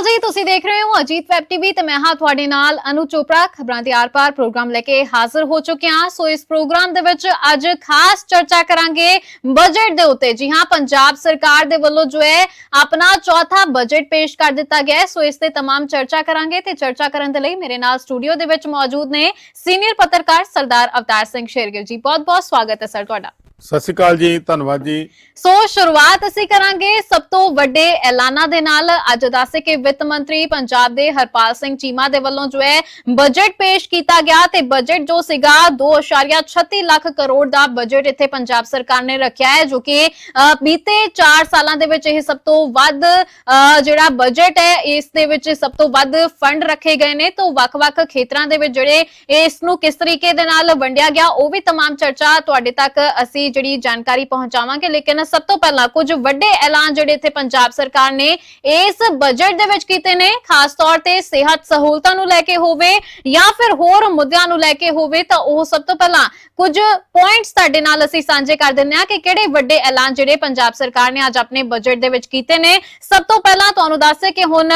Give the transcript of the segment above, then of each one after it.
ਅਕਾਲ ਜੀ ਤੁਸੀਂ ਦੇਖ ਰਹੇ ਹੋ ਅਜੀਤ ਵੈਬ ਟੀਵੀ ਤੇ ਮੈਂ ਹਾਂ ਤੁਹਾਡੇ ਨਾਲ ਅਨੂ ਚੋਪੜਾ ਖਬਰਾਂ ਦੇ ਆਰ-ਪਾਰ ਪ੍ਰੋਗਰਾਮ ਲੈ ਕੇ ਹਾਜ਼ਰ ਹੋ ਚੁੱਕੇ ਹਾਂ ਸੋ ਇਸ ਪ੍ਰੋਗਰਾਮ ਦੇ ਵਿੱਚ ਅੱਜ ਖਾਸ ਚਰਚਾ ਕਰਾਂਗੇ ਬਜਟ ਦੇ ਉੱਤੇ ਜੀ ਹਾਂ ਪੰਜਾਬ ਸਰਕਾਰ ਦੇ ਵੱਲੋਂ ਜੋ ਹੈ ਆਪਣਾ ਚੌਥਾ ਬਜਟ ਪੇਸ਼ ਕਰ ਦਿੱਤਾ ਗਿਆ ਹੈ ਸੋ ਇਸ ਤੇ तमाम ਚਰਚਾ ਕਰਾਂਗੇ ਤੇ ਚਰਚਾ ਕਰਨ ਦੇ ਲਈ ਮੇਰੇ ਨਾਲ ਸਟੂਡੀਓ ਦੇ ਵਿੱਚ ਮੌਜੂਦ ਨੇ ਸੀਨੀਅਰ ਪੱਤਰਕਾਰ ਸਰਦਾਰ ਅਵਤਾਰ ਸਿੰਘ ਸ਼ੇਰਗਿਲ ਜੀ ਬਹੁਤ-ਬਹੁਤ ਸਵਾਗਤ ਹੈ ਸਰ ਤੁਹਾਡਾ ਸਤਿ ਸ਼੍ਰੀ ਅਕਾਲ ਜੀ ਧੰਨਵਾਦ ਜੀ ਸੋ ਸ਼ੁਰੂਆਤ ਅਸੀਂ ਕਰਾਂਗੇ ਸਭ ਤੋਂ ਵੱਡੇ ਐਲਾਨਾਂ ਦੇ ਨਾਲ ਅੱਜ ਦੱਸੇ ਕਿ ਵਿੱਤ ਮੰਤਰੀ ਪੰਜਾਬ ਦੇ ਹਰਪਾਲ ਸਿੰਘ ਚੀਮਾ ਦੇ ਵੱਲੋਂ ਜੋ ਹੈ ਬਜਟ ਪੇਸ਼ ਕੀਤਾ ਗਿਆ ਤੇ ਬਜਟ ਜੋ ਸੀਗਾ 2.36 ਲੱਖ ਕਰੋੜ ਦਾ ਬਜਟ ਇੱਥੇ ਪੰਜਾਬ ਸਰਕਾਰ ਨੇ ਰੱਖਿਆ ਹੈ ਜੋ ਕਿ ਅ, ਬੀਤੇ 4 ਸਾਲਾਂ ਦੇ ਵਿੱਚ ਇਹ ਸਭ ਤੋਂ ਵੱਧ ਅ, ਜਿਹੜਾ ਬਜਟ ਹੈ ਇਸ ਦੇ ਵਿੱਚ ਸਭ ਤੋਂ ਵੱਧ ਫੰਡ ਰੱਖੇ ਗਏ ਨੇ ਤੋਂ ਵੱਖ-ਵੱਖ ਖੇਤਰਾਂ ਦੇ ਵਿੱਚ ਜਿਹੜੇ ਇਸ ਨੂੰ ਕਿਸ ਤਰੀਕੇ ਦੇ ਨਾਲ ਵੰਡਿਆ ਗਿਆ ਉਹ ਵੀ तमाम ਚਰਚਾ ਤੁਹਾਡੇ ਤੱਕ ਅਸੀਂ ਜਿਹੜੀ ਜਾਣਕਾਰੀ ਪਹੁੰਚਾਵਾਂਗੇ, ਲੇਕਿਨ ਸਭ ਤੋਂ ਪਹਿਲਾਂ ਕੁਝ ਵੱਡੇ ਐਲਾਨ ਜਿਹੜੇ ਇੱਥੇ ਪੰਜਾਬ ਸਰਕਾਰ ਨੇ ਇਸ ਬਜਟ ਦੇ ਵਿੱਚ ਕੀਤੇ ਨੇ, ਖਾਸ ਤੌਰ ਤੇ ਸਿਹਤ ਸਹੂਲਤਾਂ ਨੂੰ ਲੈ ਕੇ ਹੋਵੇ ਜਾਂ ਫਿਰ ਹੋਰ ਮੁੱਦਿਆਂ ਨੂੰ ਲੈ ਕੇ ਹੋਵੇ, ਤਾਂ ਉਹ ਸਭ ਤੋਂ ਪਹਿਲਾਂ ਕੁਝ ਪੁਆਇੰਟਸ ਤੁਹਾਡੇ ਨਾਲ ਅਸੀਂ ਸਾਂਝੇ ਕਰ ਦਿੰਦੇ ਹਾਂ ਕਿ ਕਿਹੜੇ ਵੱਡੇ ਐਲਾਨ ਜਿਹੜੇ ਪੰਜਾਬ ਸਰਕਾਰ ਨੇ ਅੱਜ ਆਪਣੇ ਬਜਟ ਦੇ ਵਿੱਚ ਕੀਤੇ ਨੇ। ਸਭ ਤੋਂ ਪਹਿਲਾਂ ਤੁਹਾਨੂੰ ਦੱਸੇ ਕਿ ਹੁਣ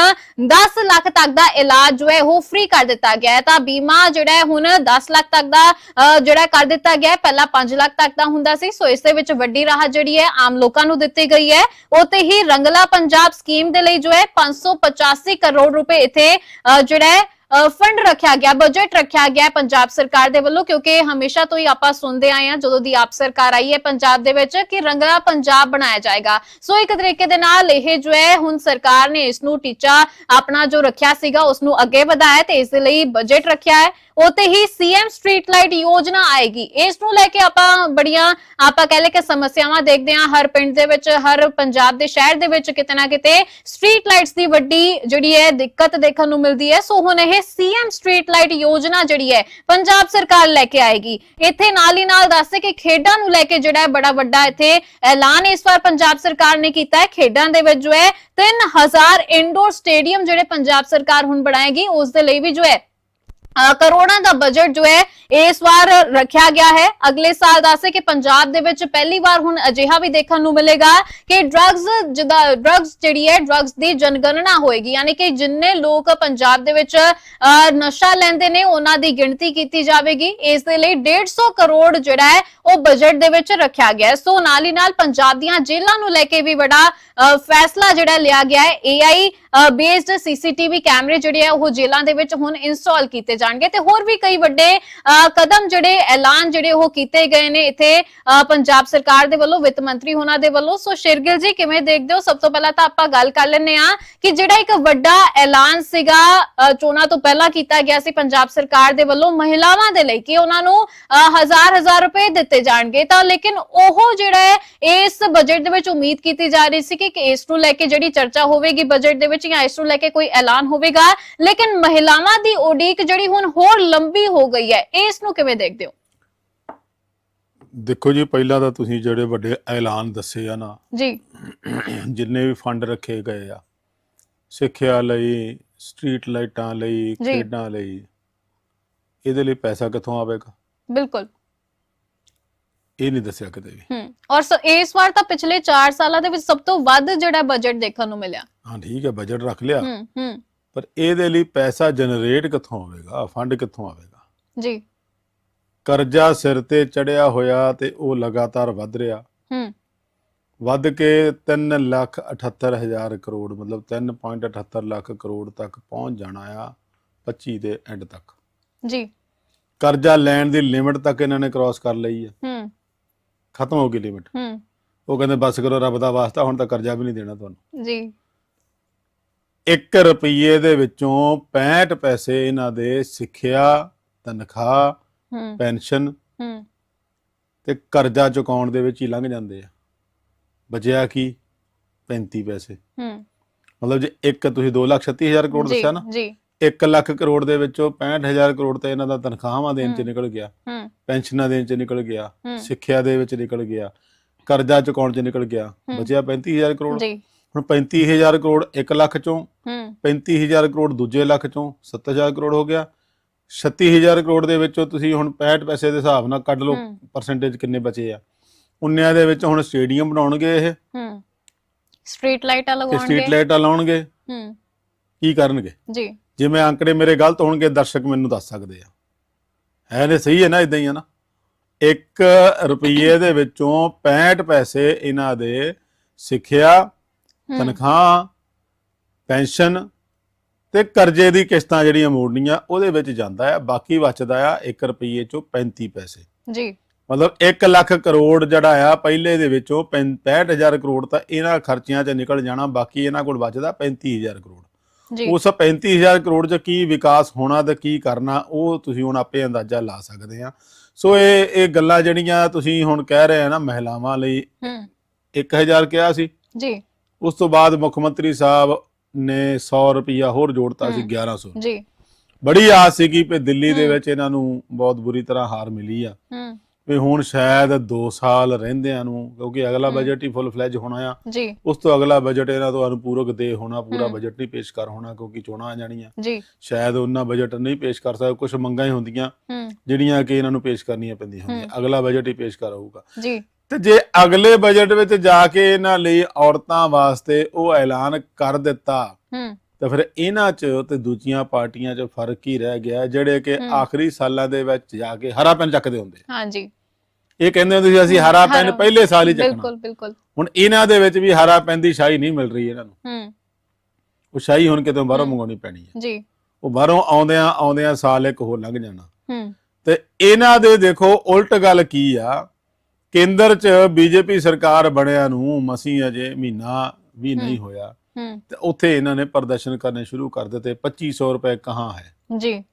10 ਲੱਖ ਤੱਕ ਦਾ ਇਲਾਜ ਜੋ ਹੈ ਉਹ ਫ੍ਰੀ ਕਰ ਦਿੱਤਾ ਗਿਆ ਹੈ, ਤਾਂ ਬੀਮਾ ਜਿਹੜਾ ਹੈ ਹੁਣ 10 ਲੱਖ ਤੱਕ ਦਾ ਜਿਹੜਾ ਕਰ ਦਿੱਤਾ ਗਿਆ ਪਹਿਲਾਂ 5 ਲੱਖ ਤੱਕ ਦਾ ਹੁੰਦਾ ਸੀ ਸੋ। ਇਸ ਦੇ ਵਿੱਚ ਵੱਡੀ ਰਾਹਤ ਜਿਹੜੀ ਹੈ ਆਮ ਲੋਕਾਂ ਨੂੰ ਦਿੱਤੀ ਗਈ ਹੈ। ਉਤੇ ਹੀ ਰੰਗਲਾ ਪੰਜਾਬ ਸਕੀਮ ਦੇ ਲਈ ਜੋ ਹੈ 585 ਕਰੋੜ ਰੁਪਏ ਇੱਥੇ ਅ, ਜਿਹੜਾ ਹੈ ਫੰਡ ਰੱਖਿਆ ਗਿਆ ਬਜਟ ਰੱਖਿਆ ਗਿਆ ਪੰਜਾਬ ਸਰਕਾਰ ਦੇ ਵੱਲੋਂ, ਕਿਉਂਕਿ ਹਮੇਸ਼ਾ ਤੋਂ ਹੀ ਆਪਾਂ ਸੁਣਦੇ ਆਏ ਹਾਂ, ਜਦੋਂ ਦੀ ਆਪ ਸਰਕਾਰ ਆਈ ਹੈ ਪੰਜਾਬ ਦੇ ਵਿੱਚ, ਕਿ ਰੰਗਲਾ ਪੰਜਾਬ ਬਣਾਇਆ ਜਾਏਗਾ। ਸੋ ਇੱਕ ਤਰੀਕੇ ਦੇ ਨਾਲ ਇਹ ਜੋ ਹੈ, ਹੁਣ ਸਰਕਾਰ ਨੇ ਇਸ ਨੂੰ ਟੀਚਾ ਆਪਣਾ ਜੋ ਰੱਖਿਆ ਸੀਗਾ, ਉਸ ਨੂੰ ਅੱਗੇ ਵਧਾਇਆ ਤੇ ਇਸ ਦੇ ਲਈ ਬਜਟ ਰੱਖਿਆ ਹੈ। ਉਤੇ ਹੀ ਸੀਐਮ ਸਟਰੀਟ ਲਾਈਟ ਯੋਜਨਾ ਆਏਗੀ। ਇਸ ਨੂੰ ਲੈ ਕੇ ਆਪਾਂ ਬੜੀਆਂ, ਆਪਾਂ ਕਹਿ ਲੈ ਕਿ ਸਮੱਸਿਆਵਾਂ ਦੇਖਦੇ ਹਾਂ। ਹਰ ਪਿੰਡ ਦੇ ਵਿੱਚ, ਹਰ ਪੰਜਾਬ ਦੇ ਸ਼ਹਿਰ ਦੇ ਵਿੱਚ ਕਿਤੇ ਨਾ ਕਿਤੇ ਸਟਰੀਟ ਲਾਈਟਸ ਦੀ ਵੱਡੀ ਜਿਹੜੀ ਹੈ ਦਿੱਕਤ ਦੇਖਣ ਨੂੰ ਮਿਲਦੀ ਹੈ। ਸੋ ਹੁਣ ਇਹ ਸੀਐਮ ਸਟਰੀਟ ਲਾਈਟ ਯੋਜਨਾ ਜਿਹੜੀ ਹੈ, ਪੰਜਾਬ ਸਰਕਾਰ ਲੈ ਕੇ ਆਏਗੀ। ਇੱਥੇ ਨਾਲ ਹੀ ਨਾਲ ਦੱਸੇ ਕਿ ਖੇਡਾਂ ਨੂੰ ਲੈ ਕੇ ਜਿਹੜਾ ਹੈ ਬੜਾ ਵੱਡਾ ਇੱਥੇ ਐਲਾਨ ਇਸ ਵਾਰ ਪੰਜਾਬ ਸਰਕਾਰ ਨੇ ਕੀਤਾ ਹੈ। ਖੇਡਾਂ ਦੇ ਵਿੱਚ ਜੋ ਹੈ 3000 ਇਨਡੋਰ ਸਟੇਡੀਅਮ ਜਿਹੜੇ ਪੰਜਾਬ ਸਰਕਾਰ ਹੁਣ ਬਣਾਏਗੀ, ਉਸ ਦੇ ਲਈ ਵੀ ਜੋ ਹੈ ਕਰੋੜਾਂ ਦਾ ਬਜਟ ਜੋ ਹੈ ਇਸ ਵਾਰ ਰੱਖਿਆ ਗਿਆ ਹੈ। ਅਗਲੇ ਸਾਲ ਦੱਸੇ ਕਿ ਪੰਜਾਬ ਦੇ ਵਿੱਚ ਪਹਿਲੀ ਵਾਰ ਹੁਣ ਅਜਿਹਾ ਵੀ ਦੇਖਣ ਨੂੰ ਮਿਲੇਗਾ ਕਿ ਡਰੱਗਸ ਜਿਹਦਾ ਡਰੱਗਸ ਜਿਹੜੀ ਹੈ ਡਰੱਗਸ ਦੀ ਜਨਗਣਨਾ ਹੋਏਗੀ। ਯਾਨੀ ਕਿ ਜਿੰਨੇ ਲੋਕ ਪੰਜਾਬ ਦੇ ਵਿੱਚ ਨਸ਼ਾ ਲੈਂਦੇ ਨੇ ਉਹਨਾਂ ਦੀ ਗਿਣਤੀ ਕੀਤੀ ਜਾਵੇਗੀ। ਇਸ ਦੇ ਲਈ 150 ਕਰੋੜ ਜਿਹੜਾ ਹੈ ਉਹ ਬਜਟ ਦੇ ਵਿੱਚ ਰੱਖਿਆ ਗਿਆ ਹੈ। ਸੋ ਨਾਲ ਹੀ ਨਾਲ ਪੰਜਾਬ ਦੀਆਂ ਜੇਲ੍ਹਾਂ ਨੂੰ ਲੈ ਕੇ ਵੀ ਬੜਾ ਅ, ਫੈਸਲਾ ਜਿਹੜਾ ਲਿਆ ਗਿਆ ਹੈ। AI ਬੇਸਡ ਸੀਸੀਟੀਵੀ ਕੈਮਰੇ ਜਿਹੜੇ ਆ ਉਹ ਜੇਲ੍ਹਾਂ ਦੇ ਵਿੱਚ ਹੁਣ ਇੰਸਟਾਲ ਕੀਤੇ ਜਾਣਗੇ ਤੇ ਹੋਰ ਵੀ ਕਈ ਵੱਡੇ ਕਦਮ ਜਿਹੜੇ ਐਲਾਨ ਜਿਹੜੇ ਉਹ ਕੀਤੇ ਗਏ ਨੇ ਇੱਥੇ ਪੰਜਾਬ ਸਰਕਾਰ ਦੇ ਵੱਲੋਂ ਵਿੱਤ ਮੰਤਰੀ ਹੋਣਾ ਦੇ ਵੱਲੋਂ। ਸੋ ਸ਼ਿਰਗਿਲ ਜੀ ਕਿਵੇਂ ਦੇਖਦੇ ਹੋ? ਸਭ ਤੋਂ ਪਹਿਲਾਂ ਤਾਂ ਆਪਾਂ ਗੱਲ ਕਰ ਲੈਂਦੇ ਆ ਕਿ ਜਿਹੜਾ ਇੱਕ ਵੱਡਾ ਐਲਾਨ ਸੀਗਾ ਚੋਣਾਂ ਤੋਂ ਪਹਿਲਾਂ ਕੀਤਾ ਗਿਆ ਸੀ ਪੰਜਾਬ ਸਰਕਾਰ ਦੇ ਵੱਲੋਂ ਮਹਿਲਾਵਾਂ ਦੇ ਲਈ ਕਿ ਉਹਨਾਂ ਨੂੰ ਅ, ਹਜ਼ਾਰ ਹਜ਼ਾਰ ਰੁਪਏ ਦਿੱਤੇ ਜਾਣਗੇ। ਤਾਂ ਲੇਕਿਨ ਉਹ ਜਿਹੜਾ ਹੈ ਇਸ ਬਜਟ ਦੇ ਵਿੱਚ ਉਮੀਦ ਕੀਤੀ ਜਾ ਰਹੀ ਸੀ ਕਿ ਕਿ ਇਸ ਨੂੰ ਲੈ ਕੇ ਜਿਹੜੀ ਚਰਚਾ ਹੋਵੇਗੀ ਬਜਟ ਦੇ ਵਿੱਚ ਜਾਂ ਇਸ ਨੂੰ ਲੈ ਕੇ ਕੋਈ ਐਲਾਨ ਹੋਵੇਗਾ। ਲੇਕਿਨ ਮਹਿਲਾਵਾਂ ਦੀ ਉਡੀਕ ਜਿਹੜੀ ਹੁਣ ਹੋਰ ਲੰਬੀ ਹੋ ਗਈ ਹੈ। ਇਸ ਨੂੰ ਕਿਵੇਂ ਦੇਖਦੇ ਹੋ? ਦੇਖੋ ਜੀ ਪਹਿਲਾਂ ਤਾਂ ਤੁਸੀਂ ਜਿਹੜੇ ਵੱਡੇ ਐਲਾਨ ਦੱਸੇ ਆ ਨਾ ਜੀ। ਜਿੰਨੇ ਵੀ ਫੰਡ ਰੱਖੇ ਗਏ ਆ ਸਿੱਖਿਆ ਲਈ ਸਟਰੀਟ ਲਾਈਟਾਂ ਲਈ। ਖੇਡਾਂ ਲਈ ਇਹਦੇ ਲਈ ਪੈਸਾ ਕਿੱਥੋਂ ਆਵੇਗਾ? ਬਿਲਕੁਲ। ਇਹ ਨਹੀਂ ਦੱਸਿਆ ਕਿਤੇ ਵੀ। ਹੂੰ ਔਰ ਸ- ਇਸ ਵਾਰ ਤਾਂ ਪਿਛਲੇ 4 ਸਾਲਾਂ ਦੇ ਵਿੱਚ ਸਭ ਤੋਂ ਵੱਧ ਜਿਹੜਾ ਬਜਟ ਦੇਖਣ ਨੂੰ ਮਿਲਿਆ। ਹਾਂ ਠੀਕ ਹੈ ਬਜਟ ਰੱਖ ਲਿਆ। ਹੂੰ ਹੂੰ। ਪਰ ਇਹਦੇ ਲਈ ਪੈਸਾ ਜਨਰੇਟ ਕਿੱਥੋਂ ਹੋਵੇਗਾ ਫੰਡ ਕਿੱਥੋਂ ਆਵੇਗਾ? ਜੀ। ਕਰਜ਼ਾ ਸਿਰ ਤੇ ਚੜਿਆ ਹੋਇਆ ਤੇ ਉਹ ਲਗਾਤਾਰ ਵੱਧ ਰਿਹਾ। ਹੂੰ। ਵੱਧ ਕੇ 3 ਲੱਖ 78 ਹਜ਼ਾਰ ਕਰੋੜ ਮਤਲਬ 3.78 ਲੱਖ ਕਰੋੜ ਤੱਕ ਪਹੁੰਚ ਜਾਣਾ ਆ 25 ਦੇ ਐਂਡ ਤੱਕ। ਜੀ। ਕਰਜ਼ਾ ਲੈਣ ਦੀ ਲਿਮਿਟ ਤੱਕ ਇਹਨਾਂ ਨੇ ਕ੍ਰਾਸ ਕਰ ਲਈ ਹੈ ਹੂੰ। ਖਤਮ ਹੋ ਗਈ ਲਿਮਿਟ ਹੂੰ। ਉਹ ਕਹਿੰਦੇ ਬਸ ਕਰੋ ਰੱਬ ਦਾ ਵਾਸਤਾ ਹੁਣ ਤਾਂ ਕਰਜ਼ਾ ਵੀ ਨਹੀਂ ਦੇਣਾ ਤੁਹਾਨੂੰ। ਜੀ। 1 ਰੁਪਏ ਦੇ ਵਿੱਚੋਂ 65 ਪੈਸੇ ਇਹਨਾਂ ਦੇ ਸਿੱਖਿਆ ਤਨਖਾਹ ਹੂੰ। ਪੈਨਸ਼ਨ ਹੂੰ। ਤੇ ਕਰਜ਼ਾ ਚੁਕਾਉਣ ਦੇ ਵਿੱਚ ਹੀ ਲੰਘ ਜਾਂਦੇ ਆ। ਬਚਿਆ ਕੀ? 35 ਪੈਸੇ। ਹੂੰ। ਮਤਲਬ ਜੇ ਇੱਕ ਤੁਸੀਂ 2 ਲੱਖ 36 ਹਜ਼ਾਰ ਕਰੋੜ ਜੀ ਦੱਸਿਆ ਨਾ ਜੀ। 1 ਲੱਖ ਕਰੋੜ ਦੇ ਵਿੱਚੋਂ 65 ਹਜ਼ਾਰ ਕਰੋੜ ਤਾਂ ਇਹਨਾਂ ਦਾ ਤਨਖਾਹਾਂ ਦੇਣ ਚ। ਨਿਕਲ ਗਿਆ। ਹੂੰ। ਪੈਨਸ਼ਨਾਂ ਦੇਣ ਚ ਨਿਕਲ ਗਿਆ। ਸਿੱਖਿਆ ਦੇ ਵਿੱਚ ਨਿਕਲ ਗਿਆ। ਕਰਜ਼ਾ ਚੁਕਾਉਣ ਚ ਨਿਕਲ ਗਿਆ। ਬਚਿਆ 35000 ਕਰੋੜ। ਜੀ। ਹੁਣ 35000 ਕਰੋੜ 1 ਲੱਖ ਚੋਂ ਹੂੰ। 35000 ਕਰੋੜ ਦੂਜੇ ਲੱਖ ਚੋਂ 7000 ਕਰੋੜ ਹੋ ਗਿਆ। 36000 ਕਰੋੜ ਦੇ ਵਿੱਚੋਂ ਤੁਸੀਂ ਹੁਣ 65 ਪੈਸੇ ਦੇ ਹਿਸਾਬ ਨਾਲ ਕੱਢ ਲਓ। ਪਰਸੈਂਟੇਜ ਕਿੰਨੇ ਬਚੇ ਆ। ਉਨਿਆਂ ਦੇ ਵਿੱਚ ਹੁਣ ਸਟੇਡੀਅਮ ਬਣਾਉਣਗੇ ਇਹ। ਹੂੰ। ਸਟਰੀਟ ਲਾਈਟਾਂ ਲਗਾਉਣਗੇ। ਸਟਰੀਟ ਲਾਈਟਾਂ ਲਾਉਣਗੇ। ਹੂੰ। ਕੀ ਕਰਨਗੇ? ਜੀ। ਜਿਵੇਂ ਅੰਕੜੇ ਮੇਰੇ ਗਲਤ ਹੋਣਗੇ ਦਰਸ਼ਕ ਮੈਨੂੰ ਦੱਸ ਸਕਦੇ ਆ। ਹੈ ਨੇ ਸਹੀ ਹੈ ਨਾ ਇਦਾਂ ਹੀ ਹੈ ਨਾ? 1 ਰੁਪਏ ਦੇ ਵਿੱਚੋਂ 65 ਪੈਸੇ ਇਹਨਾਂ ਦੇ ਸਿੱਖਿਆ ਤਨਖਾਹ ਪੈਨਸ਼ਨ ਤੇ ਕਰਜ਼ੇ ਦੀ ਕਿਸ਼ਤਾਂ ਜਿਹੜੀਆਂ ਮੋੜਨੀਆਂ ਉਹਦੇ ਵਿੱਚ ਜਾਂਦਾ ਆ। ਬਾਕੀ ਬਚਦਾ ਆ 1 ਰੁਪਏ ਚੋਂ 35 ਪੈਸੇ। ਜੀ। ਮਤਲਬ 1 ਲੱਖ ਕਰੋੜ ਜਿਹੜਾ ਆ ਪਹਿਲੇ ਦੇ ਵਿੱਚੋਂ 65000 ਕਰੋੜ ਤਾਂ ਇਹਨਾਂ ਖਰਚਿਆਂ 'ਚ ਨਿਕਲ ਜਾਣਾ ਬਾਕੀ ਇਹਨਾਂ ਕੋਲ ਬਚਦਾ 35000 ਕਰੋੜ। ਜੀ। ਉਸ 35000 ਕਰੋੜ 'ਚ ਕੀ ਵਿਕਾਸ ਹੋਣਾ ਤੇ ਕੀ ਕਰਨਾ ਉਹ ਤੁਸੀਂ ਹੁਣ ਆਪੇ ਅੰਦਾਜ਼ਾ ਲਾ ਸਕਦੇ ਆ। ਸੋ ਇਹ ਇਹ ਗੱਲਾਂ ਜਿਹੜੀਆਂ ਤੁਸੀਂ ਹੁਣ ਕਹਿ ਰਹੇ ਆ ਨਾ ਮਹਿਲਾਵਾਂ ਲਈ ਹੂੰ। 1000 ਕਿਹਾ ਸੀ। ਜੀ। ਉਸ ਤੋਂ ਬਾਅਦ ਮੁੱਖ ਮੰਤਰੀ ਸਾਹਿਬ ਨੇ 100 ਰੁਪਿਆ ਹੋਰ ਜੋੜਤਾ ਸੀ ਹਮ। 1100 ਜੀ। ਬੜੀ ਆਸ ਸੀਗੀ ਕਿ ਦਿੱਲੀ ਦੇ। ਵਿੱਚ ਇਹਨਾਂ ਨੂੰ ਬਹੁਤ ਬੁਰੀ ਤਰ੍ਹਾਂ ਹਾਰ ਮਿਲੀ ਆ। ਹੂੰ ਵੀ ਹੁਣ ਸ਼ਾਇਦ 2 ਸਾਲ ਰਹਿੰਦਿਆਂ ਨੂੰ ਕਿਉਂਕਿ ਅਗਲਾ। ਬਜਟ ਹੀ ਫੁੱਲ ਫਲੈਜ ਹੋਣਾ ਆ। ਜੀ। ਉਸ ਤੋਂ ਅਗਲਾ ਬਜਟ ਇਹਨਾਂ ਤੋਂ ਅਨੁਪੂਰਕ ਦੇ ਹੋਣਾ ਪੂਰਾ। ਬਜਟ ਨਹੀਂ ਪੇਸ਼ ਕਰ ਹੋਣਾ ਕਿਉਂਕਿ ਚੋਣਾਂ ਆ ਜਾਣੀਆਂ। ਜੀ। ਸ਼ਾਇਦ ਉਹਨਾਂ ਬਜਟ ਨਹੀਂ ਪੇਸ਼ ਕਰ ਸਕਦੇ ਕੁਝ ਮੰਗਾਂ ਹੀ ਹੁੰਦੀਆਂ। ਜਿਹੜੀਆਂ ਕਿ ਇਹਨਾਂ ਨੂੰ ਪੇਸ਼ ਕਰਨੀਆਂ ਪੈਂਦੀਆਂ ਹੁੰਦੀਆਂ। ਅਗਲਾ ਬਜਟ ਹੀ ਪੇਸ਼ ਕਰ ਹੋਊਗਾ ਜੀ। ਤੇ ਜੇ ਅਗਲੇ ਬਜਟ ਵਿੱਚ ਜਾ ਕੇ ਇਹਨਾਂ ਲਈ ਔਰਤਾਂ ਵਾਸਤੇ ਉਹ ਐਲਾਨ ਕਰ ਦਿੱਤਾ ਹੂੰ। ਤਾਂ ਫਿਰ ਇਹਨਾਂ 'ਚ ਤੇ ਦੂਜੀਆਂ ਪਾਰਟੀਆਂ 'ਚ ਫ਼ਰਕ ਹੀ ਰਹਿ ਗਿਆ ਜਿਹੜੇ ਕਿ। ਆਖਰੀ ਸਾਲਾਂ ਦੇ ਵਿੱਚ ਜਾ ਕੇ ਹਰਾ ਪੈਨ ਚੱਕਦੇ ਹੁੰਦੇ। ਹਾਂਜੀ। ਇਹ ਕਹਿੰਦੇ ਹੁੰਦੇ ਸੀ ਅਸੀਂ ਹਰਾ ਪੈਨ ਪਹਿਲੇ ਸਾਲ ਹੀ ਚੱਕਣਾ। ਬਿਲਕੁਲ ਬਿਲਕੁਲ। ਹੁਣ ਇਹਨਾਂ ਦੇ ਵਿੱਚ ਵੀ ਹਰਾ ਪੈਨ ਦੀ ਸ਼ਾਹੀ ਨਹੀਂ ਮਿਲ ਰਹੀ ਇਹਨਾਂ ਨੂੰ। ਹੂੰ। ਉਹ ਸ਼ਾਹੀ ਹੁਣ ਕਿਤੋਂ ਬਾਹਰੋਂ। ਮੰਗਾਉਣੀ ਪੈਣੀ ਹੈ। ਜੀ। ਉਹ ਬਾਹਰੋਂ ਆਉਂਦਿਆਂ ਆਉਂਦਿਆਂ ਸਾਲ ਇੱਕ ਹੋਰ ਲੰਘ ਜਾਣਾ। ਹੂੰ। ਤੇ ਇਹਨਾਂ ਦੇ ਦੇਖੋ ਉਲਟ ਗੱਲ ਕੀ ਆ? ਕੇਂਦਰ 'ਚ ਬੀਜੇਪੀ ਸਰਕਾਰ ਬਣਿਆ ਨੂੰ ਮਸੀਂ ਅਜੇ ਮਹੀਨਾ ਵੀ ਨਹੀਂ ਹੋਇਆ। ਤੇ ਉੱਥੇ ਇਹਨਾਂ ਨੇ ਪ੍ਰਦਰਸ਼ਨ ਕਰਨੇ ਸ਼ੁਰੂ ਕਰ ਦਿੱਤੇ। 2500 ਰੁਪਏ ਕਹਾਂ ਹੈ? ਜੀ।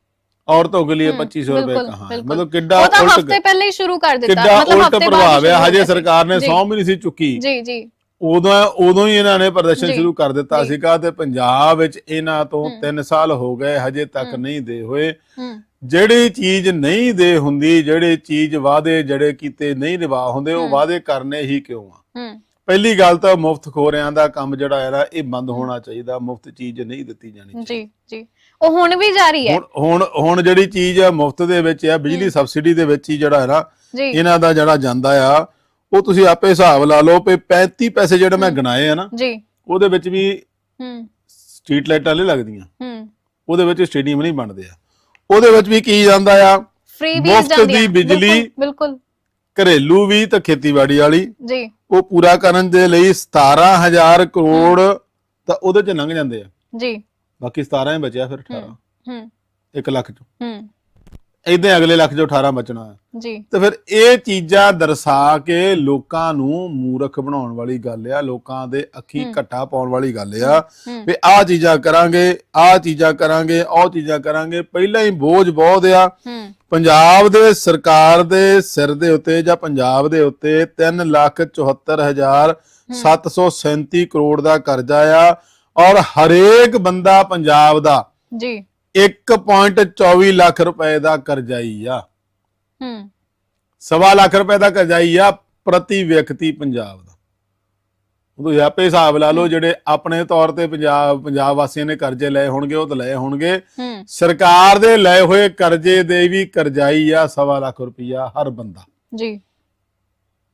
ਔਰਤੋਂ ਕੇ ਲਈ 2500 ਰੁਪਏ ਕਹਾਂ ਹੈ? ਮਤਲਬ ਕਿੱਡਾ ਉਲਟ ਹਫ਼ਤੇ ਪਹਿਲੇ ਹੀ ਸ਼ੁਰੂ ਕਰ ਦਿੱਤਾ। ਮਤਲਬ ਹਫ਼ਤੇ ਪ੍ਰਭਾਵ ਹੈ। ਹਜੇ ਸਰਕਾਰ ਨੇ 100 ਵੀ ਨਹੀਂ ਸੀ ਚੁੱਕੀ। ਜੀ ਜੀ। ਉਦੋਂ ਉਦੋਂ ਹੀ ਇਹਨਾਂ ਨੇ ਪ੍ਰਦਰਸ਼ਨ। ਸ਼ੁਰੂ ਕਰ ਦਿੱਤਾ। ਸੀਗਾ ਤੇ ਪੰਜਾਬ ਵਿੱਚ ਇਹਨਾਂ ਤੋਂ ਹਮ। 3 ਸਾਲ ਹੋ ਗਏ ਹਜੇ ਤੱਕ। ਨਹੀਂ ਦੇ ਹੋਏ ਹੂੰ ਜਿਹੜੀ ਚੀਜ਼ ਨਹੀਂ ਦੇ ਹੁੰਦੀ ਜਿਹੜੇ ਚੀਜ਼ ਵਾਅਦੇ ਜਿਹੜੇ ਕੀਤੇ ਨਹੀਂ ਨਿਭਾ ਹੁੰਦੇ ਉਹ। ਵਾਅਦੇ ਕਰਨੇ ਹੀ ਕਿਉਂ ਆ ਹੂੰ ਪਹਿਲੀ ਗੱਲ ਤਾਂ ਮੁਫਤ ਖੋਰਿਆਂ ਦਾ ਕੰਮ ਜਿਹੜਾ ਹੈ ਨਾ ਇਹ ਬੰਦ। ਹੋਣਾ ਚਾਹੀਦਾ ਮੁਫਤ ਚੀਜ਼ ਨਹੀਂ ਦਿੱਤੀ ਜਾਣੀ ਚਾਹੀਦੀ ਜੀ ਜੀ ਉਹ ਹੁਣ ਵੀ ਜਾਰੀ ਹੈ ਹੁਣ ਹੁਣ ਜਿਹੜੀ ਚੀਜ਼ ਆ ਮੁਫਤ ਦੇ ਵਿੱਚ ਆ ਬਿਜਲੀ। ਸਬਸਿਡੀ ਦੇ ਵਿੱਚ ਹੀ ਜਿਹੜਾ ਹੈ ਨਾ ਇਹਨਾਂ ਦਾ ਜਿਹੜਾ ਜਾਂਦਾ ਆ ਉਹ ਤੁਸੀਂ ਆਪੇ ਹਿਸਾਬ ਲਾ ਲਓ ਵੀ 35 ਪੈਸੇ ਜਿਹੜੇ ਮੈਂ। ਗਿਣਾਏ ਆ ਨਾ ਜੀ। ਉਹਦੇ ਵਿੱਚ ਵੀ ਹੂੰ। ਸਟਰੀਟ ਲਾਈਟਾਂ ਨਹੀਂ ਲੱਗਦੀਆਂ। ਹੂੰ। ਉਹਦੇ ਵਿੱਚ ਸਟੇਡੀਅਮ ਨਹੀਂ ਬਣਦੇ ਆ। ਉਹਦੇ ਵਿੱਚ ਵੀ ਕੀ ਜਾਂਦਾ ਆ? ਫ੍ਰੀ ਵੀ ਮੁਫ਼ਤ ਜਾਂਦੀ ਦੀ। ਬਿਜਲੀ- ਬਿਲਕੁਲ, ਬਿਲਕੁਲ ਘਰੇਲੂ ਵੀ ਤੇ ਖੇਤੀਬਾੜੀ ਵਾਲੀ। ਜੀ। ਉਹ ਪੂਰਾ ਕਰਨ ਦੇ ਲਈ 17000 ਕਰੋੜ ਤਾਂ ਉਹਦੇ ਚ ਲੰਘ ਜਾਂਦੇ ਆ। ਜੀ। ਬਾਕੀ 17 ਹੀ ਬਚਿਆ ਫਿਰ 18 ਹੂੰ। 1 ਲੱਖ ਚ। ਹੂੰ। ਇਦਾਂ ਅਗਲੇ ਲੱਖ ਚੋਂ 18 ਬਚਣਾ ਹੈ। ਜੀ। ਤੇ ਫਿਰ ਇਹ ਚੀਜ਼ਾਂ ਦਰਸਾ ਕੇ ਲੋਕਾਂ ਨੂੰ ਮੂਰਖ ਬਣਾਉਣ ਵਾਲੀ ਗੱਲ ਆ ਲੋਕਾਂ ਦੇ ਅੱਖੀ। ਘੱਟਾ ਪਾਉਣ ਵਾਲੀ ਗੱਲ ਆ ਵੀ ਆਹ ਚੀਜ਼ਾਂ ਕਰਾਂਗੇ ਆਹ ਚੀਜ਼ਾਂ ਕਰਾਂਗੇ ਉਹ ਚੀਜ਼ਾਂ ਕਰਾਂਗੇ ਪਹਿਲਾਂ ਹੀ ਬੋਝ ਬਹੁਤ ਆ। ਪੰਜਾਬ ਦੇ ਸਰਕਾਰ ਦੇ ਸਿਰ ਦੇ ਉੱਤੇ ਜਾਂ ਪੰਜਾਬ ਦੇ ਉੱਤੇ 374737 ਕਰੋੜ ਦਾ ਕਰਜ਼ਾ ਆ ਔਰ ਹਰੇਕ ਬੰਦਾ ਪੰਜਾਬ ਦਾ ਜੀ। 1.24 ਲੱਖ ਰੁਪਏ ਦਾ ਕਰਜ਼ਾਈ ਆ। ਹੂੰ। ਸਵਾ ਲੱਖ ਰੁਪਏ ਦਾ ਕਰਜ਼ਾਈ ਆ ਪ੍ਰਤੀ ਵਿਅਕਤੀ ਪੰਜਾਬ ਦਾ। ਉਹ ਆਪੇ ਹਿਸਾਬ ਲਾ ਲਓ ਜਿਹੜੇ ਆਪਣੇ ਤੌਰ ਤੇ ਪੰਜਾਬ ਪੰਜਾਬ ਵਾਸੀਆਂ ਨੇ ਕਰਜ਼ੇ ਲਏ ਹੋਣਗੇ ਉਹ ਤਾਂ ਲਏ ਹੋਣਗੇ। ਹੂੰ। ਸਰਕਾਰ ਦੇ ਲਏ ਹੋਏ ਕਰਜ਼ੇ ਦੇ ਵੀ ਕਰਜ਼ਾਈ ਆ ਸਵਾ ਲੱਖ ਰੁਪਈਆ ਹਰ ਬੰਦਾ। ਜੀ।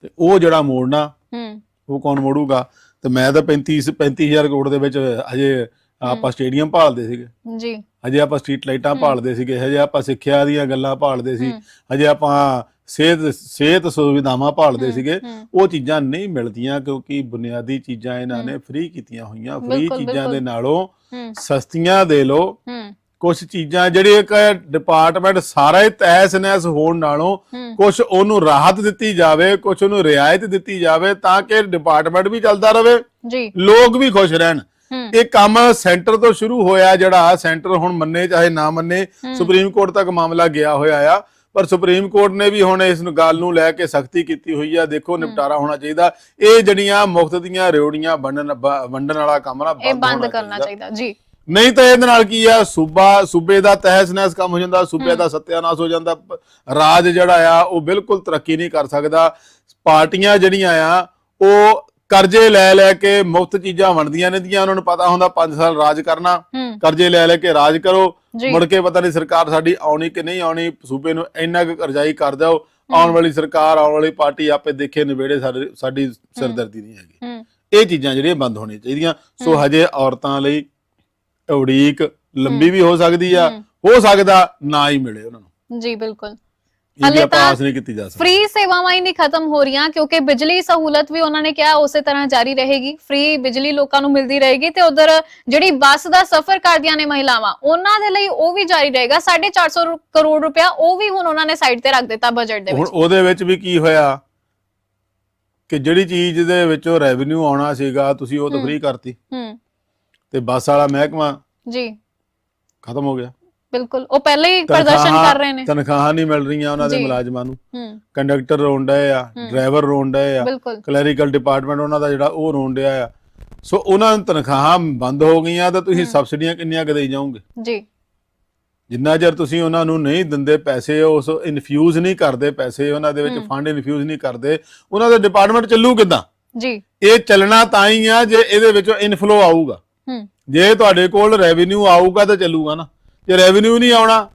ਤੇ ਉਹ ਜਿਹੜਾ ਮੋੜਨਾ ਹੂੰ। ਉਹ ਕੌਣ ਮੋੜੂਗਾ? ਤੇ ਮੈਂ ਤਾਂ 35 35000 ਕਰੋੜ ਦੇ ਵਿੱਚ ਹਜੇ ਆਪਾਂ ਸਟੇਡੀਅਮ ਭਾਲਦੇ ਸੀਗੇ। ਜੀ। ਹਜੇ ਆਪਾਂ ਸਟਰੀਟ ਲਾਈਟਾਂ। ਭਾਲਦੇ ਸੀਗੇ ਹਜੇ ਆਪਾਂ ਸਿੱਖਿਆ ਦੀਆਂ ਗੱਲਾਂ ਭਾਲਦੇ ਸੀ ਹਜੇ ਆਪਾਂ ਸਿਹਤ ਸਿਹਤ ਸੁਵਿਧਾਵਾਂ ਭਾਲਦੇ ਸੀਗੇ। ਉਹ ਚੀਜ਼ਾਂ ਨਹੀਂ ਮਿਲਦੀਆਂ ਕਿਉਂਕਿ ਬੁਨਿਆਦੀ ਚੀਜ਼ਾਂ ਇਹਨਾਂ ਨੇ ਫ੍ਰੀ ਕੀਤੀਆਂ ਹੋਈਆਂ। ਫ੍ਰੀ ਚੀਜ਼ਾਂ ਦੇ। ਨਾਲੋਂ ਸਸਤੀਆਂ ਦੇ ਲੋ ਕੁਝ ਚੀਜ਼ਾਂ ਜਿਹੜੀ ਇੱਕ ਡਿਪਾਰਟਮੈਂਟ ਸਾਰਾ ਹੀ ਤਹਿਸ ਨਹਿਸ ਹੋਣ ਨਾਲੋਂ ਕੁਝ ਉਹਨੂੰ ਰਾਹਤ ਦਿੱਤੀ ਜਾਵੇ ਕੁਝ ਉਹਨੂੰ ਰਿਆਇਤ ਦਿੱਤੀ ਜਾਵੇ ਤਾਂ ਕਿ ਡਿਪਾਰਟਮੈਂਟ ਵੀ ਚੱਲਦਾ ਰਹੇ ਜੀ। ਲੋਕ ਵੀ ਖੁਸ਼ ਰਹਿਣ। ਇਹ ਕੰਮ ਸੈਂਟਰ ਤੋਂ ਸ਼ੁਰੂ ਹੋਇਆ ਜਿਹੜਾ ਸੈਂਟਰ ਹੁਣ ਮੰਨੇ ਚਾਹੇ ਨਾ ਮੰਨੇ ਸੁਪਰੀਮ ਕੋਰਟ ਤੱਕ ਮਾਮਲਾ ਗਿਆ ਹੋਇਆ ਆ। ਪਰ ਸੁਪਰੀਮ ਕੋਰਟ ਨੇ ਵੀ ਹੁਣ ਇਸ ਗੱਲ ਨੂੰ ਲੈ ਕੇ ਸਖਤੀ ਕੀਤੀ ਹੋਈ ਆ। ਦੇਖੋ ਨਿਪਟਾਰਾ ਹੋਣਾ ਚਾਹੀਦਾ। ਇਹ ਜਿਹੜੀਆਂ ਮੁਫਤ ਦੀਆਂ ਰਿਓੜੀਆਂ ਵੰਡਣ ਵੰਡਣ ਵਾਲਾ ਕੰਮ ਨਾ ਬੰਦ ਕਰਨਾ ਚਾਹੀਦਾ। ਜੀ। ਨਹੀਂ ਤਾਂ ਇਹਦੇ ਨਾਲ ਕੀ ਆ? ਸੂਬਾ ਸੂਬੇ ਦਾ ਤਹਿਸ ਨਹਿਸ ਕੰਮ ਹੋ ਜਾਂਦਾ ਸੂਬੇ। ਦਾ ਸੱਤਿਆਨਾਸ਼ ਹੋ ਜਾਂਦਾ। ਰਾਜ ਜਿਹੜਾ ਆ ਉਹ ਬਿਲਕੁਲ ਤਰੱਕੀ ਨਹੀਂ ਕਰ ਸਕਦਾ। ਪਾਰਟੀਆਂ ਜਿਹੜੀਆਂ ਆ ਉਹ ਕਰਜ਼ੇ ਲੈ ਲੈ ਕੇ ਮੁਫਤ ਚੀਜ਼ਾਂ ਵੰਡਦੀਆਂ ਰਹਿੰਦੀਆਂ ਉਹਨਾਂ ਨੂੰ ਪਤਾ ਹੁੰਦਾ 5 ਸਾਲ ਰਾਜ ਕਰਨਾ। ਕਰਜ਼ੇ ਲੈ ਲੈ ਕੇ ਰਾਜ ਕਰੋ। ਮੁੜ ਕੇ ਪਤਾ ਨਹੀਂ ਸਰਕਾਰ ਸਾਡੀ ਆਉਣੀ ਕਿ ਨਹੀਂ ਆਉਣੀ ਸੂਬੇ ਨੂੰ ਇੰਨਾ ਕੁ ਕਰਜ਼ਾਈ ਕਰ ਦਿਓ। ਆਉਣ ਵਾਲੀ ਸਰਕਾਰ ਆਉਣ ਵਾਲੀ ਪਾਰਟੀ ਆਪੇ ਦੇਖੇ ਨਿਬੇੜੇ ਸਾਡੇ- ਸਾਡੀ ਸਿਰਦਰਦੀ ਨਹੀਂ ਹੈਗੀ। ਇਹ ਚੀਜ਼ਾਂ ਜਿਹੜੀਆਂ ਬੰਦ ਹੋਣੀਆਂ ਚਾਹੀਦੀਆਂ। ਸੋ। ਹਜੇ ਔਰਤਾਂ ਲਈ ਉਡੀਕ ਲੰਬੀ ਵੀ ਹੋ ਸਕਦੀ ਆ। ਹੂੰ। ਸਕਦਾ ਨਾ ਹੀ ਮਿਲੇ ਉਹਨਾਂ ਨੂੰ। ਜੀ ਬਿਲਕੁਲ। ਹਾਲੇ ਤਾਂ ਆਪਾਂ ਆਸ ਨਹੀਂ ਕੀਤੀ ਜਾ ਸਕਦੀ। ਫ੍ਰੀ ਸੇਵਾਵਾਂ ਹੀ ਨਹੀਂ ਖਤਮ ਹੋ ਰਹੀਆਂ ਕਿਉਂਕਿ ਬਿਜਲੀ ਸਹੂਲਤ ਵੀ ਉਹਨਾਂ ਨੇ ਕਿਹਾ ਉਸੇ ਤਰ੍ਹਾਂ ਜਾਰੀ ਰਹੇਗੀ। ਫ੍ਰੀ ਬਿਜਲੀ ਲੋਕਾਂ ਨੂੰ ਮਿਲਦੀ ਰਹੇਗੀ ਤੇ ਉਧਰ ਜਿਹੜੀ ਬੱਸ ਦਾ ਸਫ਼ਰ ਕਰਦੀਆਂ ਨੇ ਮਹਿਲਾਵਾਂ ਉਹਨਾਂ ਦੇ ਲਈ ਉਹ ਵੀ ਜਾਰੀ ਰਹੇਗਾ। 450 ਰੁ- ਕਰੋੜ ਰੁਪਇਆ ਉਹ ਵੀ ਹੁਣ ਉਹਨਾਂ ਨੇ ਸਾਈਡ ਤੇ ਰੱਖ ਦਿੱਤਾ ਬਜਟ ਦੇ ਹੁਣ ਵਿੱਚ। ਉਹਦੇ ਵਿੱਚ ਵੀ ਕੀ ਹੋਇਆ? ਕਿ ਜਿਹੜੀ ਚੀਜ਼ ਦੇ ਵਿੱਚੋਂ ਰੈਵਨਿਊ ਆਉਣਾ ਸੀਗਾ ਤੁਸੀਂ ਉਹ ਤਾਂ ਹੂੰ। ਫ੍ਰੀ ਕਰਤੀ। ਹੂੰ। ਤੇ ਬੱਸ ਵਾਲਾ ਮਹਿਕਮਾ ਜੀ। ਖਤਮ ਹੋ ਗਿਆ। ਬਿਲਕੁਲ। ਉਹ ਪਹਿਲੇ ਹੀ ਪ੍ਰਦਰਸ਼ਨ ਕਰ ਰਹੇ ਨੇ। ਤਨਖਾਹਾਂ ਨਹੀਂ ਮਿਲ ਰਹੀਆਂ ਉਹਨਾਂ ਦੇ। ਮੁਲਾਜ਼ਮਾਂ ਨੂੰ। ਹੂੰ। ਕੰਡਕਟਰ ਰੋਣ ਡਏ ਆ। ਡਰਾਈਵਰ ਰੋਣ ਡਏ ਆ ਕਲੈਰੀਕਲ ਡਿਪਾਰਟਮੈਂਟ ਉਹਨਾਂ ਦਾ ਜਿਹੜਾ ਉਹ ਰੋਣ ਡਿਆ ਆ। ਸੋ ਉਹਨਾਂ ਨੂੰ ਤਨਖਾਹਾਂ ਬੰਦ ਹੋ ਗਈਆਂ ਤਾਂ ਤੁਸੀਂ। ਸਬਸਿਡੀਆਂ ਕਿੰਨੀਆਂ ਕੁ ਦੇਈ ਜਾਓਗੇ? ਜੀ। ਜਿੰਨਾ ਚਿਰ ਤੁਸੀਂ ਉਹਨਾਂ ਨੂੰ ਨਹੀਂ ਦਿੰਦੇ ਪੈਸੇ ਉਸ ਇਨਫਿਊਜ਼ ਨਹੀਂ ਕਰਦੇ ਪੈਸੇ ਉਹਨਾਂ ਦੇ ਵਿੱਚ। ਫੰਡ ਇਨਫਿਊਜ਼ ਨਹੀਂ ਕਰਦੇ ਉਹਨਾਂ ਦਾ ਡਿਪਾਰਟਮੈਂਟ ਚੱਲੂ ਕਿਦਾਂ? ਜੀ। ਇਹ ਚੱਲਣਾ ਤਾਂ ਹੀ ਆ ਜੇ ਇਹਦੇ ਵਿੱਚੋਂ ਇਨਫਲੋ ਆਊਗਾ। ਹੂੰ। ਜੇ ਤੁਹਾਡੇ ਕੋਲ ਰੈਵਨਿਊ ਆਊਗਾ ਤਾਂ ਚੱਲੂਗਾ ਨਾ। ਜੇ ਰੈਵਨਿਊ ਨਹੀਂ ਆਉਣਾ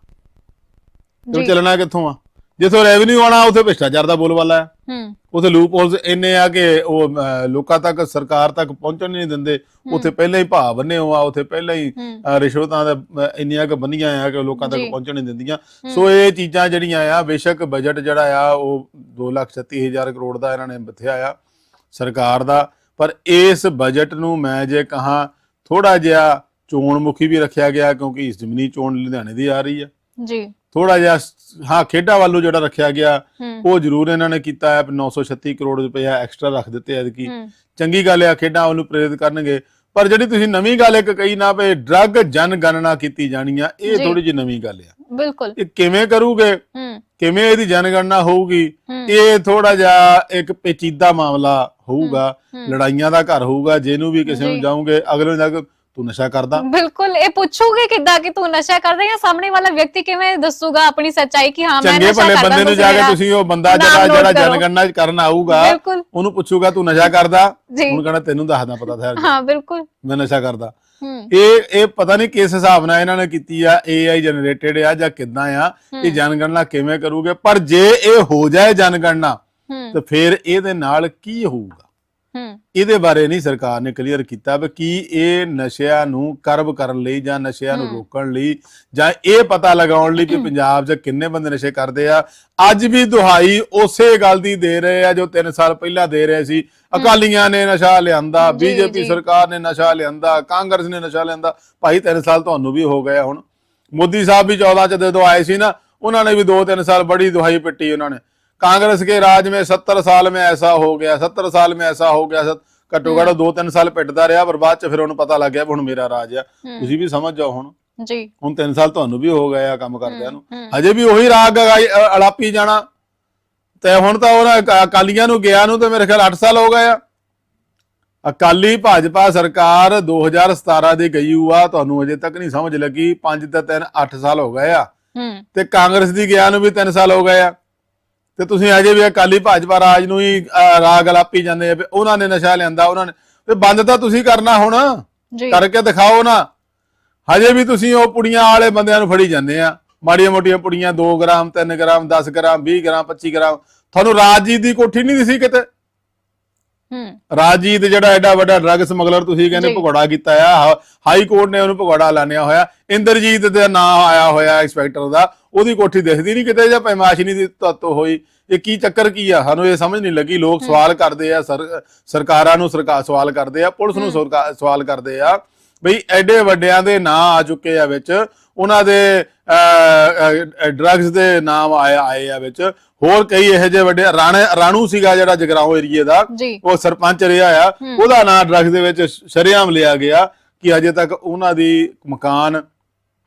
ਤੇ ਚੱਲਣਾ ਕਿੱਥੋਂ ਆ? ਜਿੱਥੋਂ ਰੈਵਨਿਊ ਆਉਣਾ ਉੱਥੇ ਭ੍ਰਿਸ਼ਟਾਚਾਰ ਦਾ ਬੋਲਬਾਲਾ ਹੈ। ਹੂੰ। ਉਥੇ ਲੂਪ ਹੋਲਸ ਇੰਨੇ ਆ ਕਿ ਉਹ ਲੋਕਾਂ ਤੱਕ ਸਰਕਾਰ ਤੱਕ ਪਹੁੰਚਣ ਨਹੀਂ ਦਿੰਦੇ। ਉੱਥੇ ਪਹਿਲਾਂ ਹੀ ਭਾਅ ਬੰਨੇ ਹੋਆ ਉੱਥੇ ਪਹਿਲਾਂ ਹੀ ਹੂੰ। ਰਿਸ਼ਵਤਾਂ ਦਾ ਇੰਨੀਆਂ ਕੁ ਬੰਨੀਆਂ ਆ ਕਿ ਲੋਕਾਂ ਤੱਕ। ਪਹੁੰਚਣ ਨਹੀਂ ਦਿੰਦੀਆਂ। ਸੋ ਇਹ ਚੀਜ਼ਾਂ ਜਿਹੜੀਆਂ ਆ ਬੇਸ਼ੱਕ ਬਜਟ ਜਿਹੜਾ ਆ ਉਹ 236000 ਕਰੋੜ ਦਾ ਇਹਨਾਂ ਨੇ ਬਥਿਆ ਆ ਸਰਕਾਰ ਦਾ। ਪਰ ਇਸ ਬਜਟ ਨੂੰ ਮੈਂ ਜੇ ਕਹਾ ਥੋੜਾ ਜਿਹਾ ਚੋਣ ਮੁਖੀ ਵੀ ਰੱਖਿਆ ਗਿਆ ਕਿਉਂਕਿ ਇਸ ਜ਼ਮੀਨੀ ਚੋਣ ਲੁਧਿਆਣੇ ਦੀ ਆ ਰਹੀ ਆ। ਜੀ। ਥੋੜਾ ਜਿਹਾ ਹਾਂ ਖੇਡਾਂ ਵੱਲੋਂ ਜਿਹੜਾ ਰੱਖਿਆ ਗਿਆ ਉਹ ਜ਼ਰੂਰ ਇਹਨਾਂ ਨੇ ਕੀਤਾ ਹੈ। 936 ਕਰੋੜ ਰੁਪਇਆ ਐਕਸਟਰਾ ਰੱਖ ਦਿੱਤੇ ਐਤਕੀ। ਹੂੰ। ਚੰਗੀ ਗੱਲ ਹੈ ਖੇਡਾਂ ਉਹਨੂੰ ਪ੍ਰੇਰਿਤ ਕਰਨਗੇ। ਪਰ ਜਿਹੜੀ ਤੁਸੀਂ ਨਵੀਂ ਗੱਲ ਇੱਕ ਕਹੀ ਨਾ ਵੀ ਡਰੱਗ ਜਨਗਣਨਾ ਕੀਤੀ ਜਾਣੀ ਆ ਇਹ। ਥੋੜੀ ਜਿਹੀ ਨਵੀਂ ਗੱਲ ਆ। ਬਿਲਕੁਲ। ਇਹ ਕਿਵੇਂ ਕਰੂਗੇ? ਕਿਵੇਂ ਇਹਦੀ ਜਨਗਣਨਾ ਹੋਊਗੀ? ਹੂੰ। ਇਹ ਥੋੜਾ ਜਿਹਾ ਇੱਕ ਪੇਚੀਦਾ ਮਾਮਲਾ ਹੋਊਗਾ। ਲੜਾਈਆਂ ਦਾ ਘਰ ਹੋਊਗਾ ਜਿਹਨੂੰ ਵੀ ਕਿਸੇ ਨੂੰ। ਜਾਓਗੇ ਅਗਲੇ ਨੂੰ ਜਾ ਕੇ ਤੂੰ ਨਸ਼ਾ ਕਰਦਾ? ਬਿਲਕੁਲ ਇਹ ਪੁੱਛੋਗੇ ਕਿੱਦਾਂ ਕਿ ਤੂੰ ਨਸ਼ਾ ਕਰਦਾ ਜਾਂ ਸਾਹਮਣੇ ਵਾਲਾ ਵਿਅਕਤੀ ਕਿਵੇਂ ਦੱਸੂਗਾ ਆਪਣੀ ਸੱਚਾਈ ਕਿ ਹਾਂ ਮੈਂ ਚੰਗੇ ਨਸ਼ਾ ਭਲੇ ਕਰਦਾ ਬੰਦੇ ਨੂੰ ਜਾ ਕੇ ਤੁਸੀਂ ਉਹ ਬੰਦਾ ਜਿਹੜਾ ਜਿਹੜਾ। ਜਨਗਣਨਾ ਕਰਨ ਆਊਗਾ ਬਿਲਕੁਲ। ਉਹਨੂੰ ਪੁੱਛੂਗਾ ਤੂੰ ਨਸ਼ਾ ਕਰਦਾ? ਜੀ। ਉਹਨੂੰ ਕਹਣਾ ਤੈਨੂੰ ਦੱਸਦਾ ਪਤਾ ਜਾ ਹਾਂ ਬਿਲਕੁਲ। ਮੈਂ ਨਸ਼ਾ ਕਰਦਾ। ਹੂੰ। ਇਹ ਇਹ ਪਤਾ ਨਹੀਂ ਕਿਸ ਹਿਸਾਬ ਨਾਲ ਇਹਨਾਂ ਨੇ ਕੀਤੀ ਆ AI ਜਨਰੇਟਡ ਆ ਜਾਂ ਕਿੱਦਾਂ ਆ ਇਹ ਜਨਗਣਨਾ ਕਿਵੇਂ ਕਰੂਗੇ? ਪਰ ਜੇ ਇਹ ਹੋ ਜਾਏ ਜਨਗਣਨਾ ਹੂੰ। ਤਾਂ ਫਿਰ ਇਹਦੇ ਨਾਲ ਕੀ ਹੋਊਗਾ? ਇਹਦੇ ਬਾਰੇ ਨਹੀਂ ਸਰਕਾਰ ਨੇ ਕਲੀਅਰ ਕੀਤਾ ਵੀ ਕੀ ਇਹ ਨਸ਼ਿਆਂ ਨੂੰ ਕਰਬ ਕਰਨ ਲਈ ਜਾਂ ਨਸ਼ਿਆਂ ਨੂੰ। ਰੋਕਣ ਲਈ ਜਾਂ ਇਹ ਪਤਾ ਲਗਾਉਣ ਲਈ ਕਿ ਪੰਜਾਬ 'ਚ ਕਿੰਨੇ ਬੰਦੇ ਨਸ਼ੇ ਕਰਦੇ ਆ। ਅੱਜ ਵੀ ਦੁਹਾਈ ਉਸੇ ਗੱਲ ਦੀ ਦੇ ਰਹੇ ਆ ਜੋ 3 ਸਾਲ ਪਹਿਲਾਂ ਦੇ ਰਹੇ ਸੀ। ਅਕਾਲੀਆਂ ਨੇ ਨਸ਼ਾ ਲਿਆਂਦਾ ਬੀਜੇਪੀ। ਸਰਕਾਰ ਨੇ ਨਸ਼ਾ ਲਿਆਂਦਾ ਕਾਂਗਰਸ ਨੇ ਨਸ਼ਾ ਲਿਆਂਦਾ। ਭਾਈ 3 ਸਾਲ ਤੁਹਾਨੂੰ ਵੀ ਹੋ ਗਏ ਹੁਣ। ਮੋਦੀ ਸਾਹਿਬ ਵੀ 14 ਚ ਜਦੋਂ ਆਏ ਸੀ ਨਾ ਉਹਨਾਂ ਨੇ ਵੀ 2-3 ਸਾਲ ਬੜੀ ਦੁਹਾਈ ਪਿੱਟੀ ਉਹਨਾਂ ਨੇ। कांग्रेस के राज में 70 साल में ऐसा हो गया 70 साल में ऐसा हो ਗਿਆ ਘੱਟੋ ਘੱਟ 2-3 ਸਾਲ ਪਿੱਟਦਾ ਰਿਹਾ ਪਰ ਬਾਅਦ ਚ ਫਿਰ ਉਹਨੂੰ ਪਤਾ ਲੱਗ ਗਿਆ ਵੀ ਹੁਣ ਮੇਰਾ ਰਾਜ ਆ ਹੂੰ ਤੁਸੀਂ ਵੀ ਸਮਝ ਜਾਓ ਹੁਣ ਜੀ ਹੁਣ 3 ਸਾਲ ਤੁਹਾਨੂੰ ਵੀ ਹੋ ਗਏ ਆ ਕੰਮ ਕਰਦਿਆਂ ਨੂੰ ਹੂੰ ਹਜੇ ਵੀ ਉਹੀ ਰਾਗ ਗਾਈ- ਅ- ਅਲਾਪੀ ਜਾਣਾ ਤੇ ਹੁਣ ਤਾਂ ਉਹਨਾਂ ਅਕਾ- ਅਕਾਲੀਆਂ ਨੂੰ ਗਿਆ ਨੂੰ ਤੇ ਮੇਰੇ ਖਿਆਲ 8 ਸਾਲ ਹੋ ਗਏ ਆ ਅਕਾਲੀ ਭਾਜਪਾ ਸਰਕਾਰ 2017 ਦੀ ਗਈ ਹੋਆ ਤੁਹਾਨੂੰ ਅਜੇ ਤੱਕ ਨਹੀਂ ਸਮਝ ਲੱਗੀ 5 ਤੇ 3 8 ਸਾਲ ਹੋ ਗਏ ਆ ਹੂੰ ਤੇ ਕਾਂਗਰਸ ਦੀ ਗਿਆ ਨੂੰ ਵੀ 3 ਸਾਲ ਹੋ ਗਏ ਆ ਤੇ ਤੁਸੀਂ ਅਜੇ ਵੀ ਅਕਾਲੀ ਭਾਜਪਾ ਰਾਜ ਨੂੰ ਹੀ ਰਾਗ ਅਲਾਪੀ ਜਾਂਦੇ ਆ ਵੀ ਉਹਨਾਂ ਨੇ ਨਸ਼ਾ ਲਿਆਂਦਾ ਉਹਨਾਂ ਨੇ। ਤੇ ਬੰਦ ਤਾਂ ਤੁਸੀਂ ਕਰਨਾ ਹੁਣ। ਜੀ। ਕਰਕੇ ਦਿਖਾਓ ਨਾ। ਹਜੇ ਵੀ ਤੁਸੀਂ ਉਹ ਪੁੜੀਆਂ ਵਾਲੇ ਬੰਦਿਆਂ ਨੂੰ ਫੜੀ ਜਾਂਦੇ ਆ। ਮਾੜੀਆਂ ਮੋਟੀਆਂ ਪੁੜੀਆਂ 2 gram 3 gram 10 gram 20 gram 25 gram. ਤੁਹਾਨੂੰ ਰਾਜਜੀਤ ਦੀ ਕੋਠੀ ਨਹੀਂ ਦਿਸੀ ਕਿਤੇ? ਹੂੰ। ਰਾਜਜੀਤ ਜਿਹੜਾ ਐਡਾ ਵੱਡਾ ਡਰੱਗ ਸਮਗਲਰ ਤੁਸੀਂ ਕਹਿੰਦੇ। ਭਗੌੜਾ ਕੀਤਾ ਆ ਹਾਈ ਕੋਰਟ ਨੇ ਉਹਨੂੰ ਭਗੌੜਾ ਲਾਣਿਆ ਹੋਇਆ। ਇੰਦਰਜੀਤ ਦਾ ਨਾਂ ਆਇਆ ਹੋਇਆ ਇੰਸਪੈਕਟਰ ਦਾ। ਉਹਦੀ ਕੋਠੀ ਦਿਖਦੀ ਨਹੀਂ ਕਿਤੇ ਜਾਂ ਪੈਮਾਸ਼ ਨਹੀਂ ਦੀ ਤੱਤ ਹੋਈ। ਇਹ ਕੀ ਚੱਕਰ ਕੀ ਆ? ਸਾਨੂੰ ਇਹ ਸਮਝ ਨਹੀਂ ਲੱਗੀ। ਲੋਕ ਸਵਾਲ ਕਰਦੇ ਆ ਸਰ- ਸਰਕਾਰਾਂ ਨੂੰ ਸਰਕਾਰ ਸਵਾਲ ਕਰਦੇ ਆ ਪੁਲਿਸ ਨੂੰ ਸਵਾਲ ਕਰਦੇ ਆ। ਬਈ ਐਡੇ ਵੱਡਿਆਂ ਦੇ ਨਾਂ ਆ ਚੁੱਕੇ ਆ ਵਿੱਚ। ਉਹਨਾਂ ਦੇ ਡਰੱਗਸ ਦੇ ਨਾਮ ਆਏ ਆਏ ਆ ਵਿੱਚ। ਹੋਰ ਕਈ ਇਹੋ ਜਿਹੇ ਵੱਡੇ ਰਾਣੇ ਰਾਣੂ ਸੀਗਾ ਜਿਹੜਾ ਜਗਰਾਉਂ ਏਰੀਏ ਦਾ। ਉਹ ਸਰਪੰਚ ਰਿਹਾ ਆ। ਉਹਦਾ ਨਾਂ ਡਰੱਗਸ ਦੇ ਵਿੱਚ ਸ਼ਰੇਆਮ ਲਿਆ ਗਿਆ ਕਿ ਅਜੇ ਤੱਕ ਉਹਨਾਂ ਦੀ ਮਕਾਨ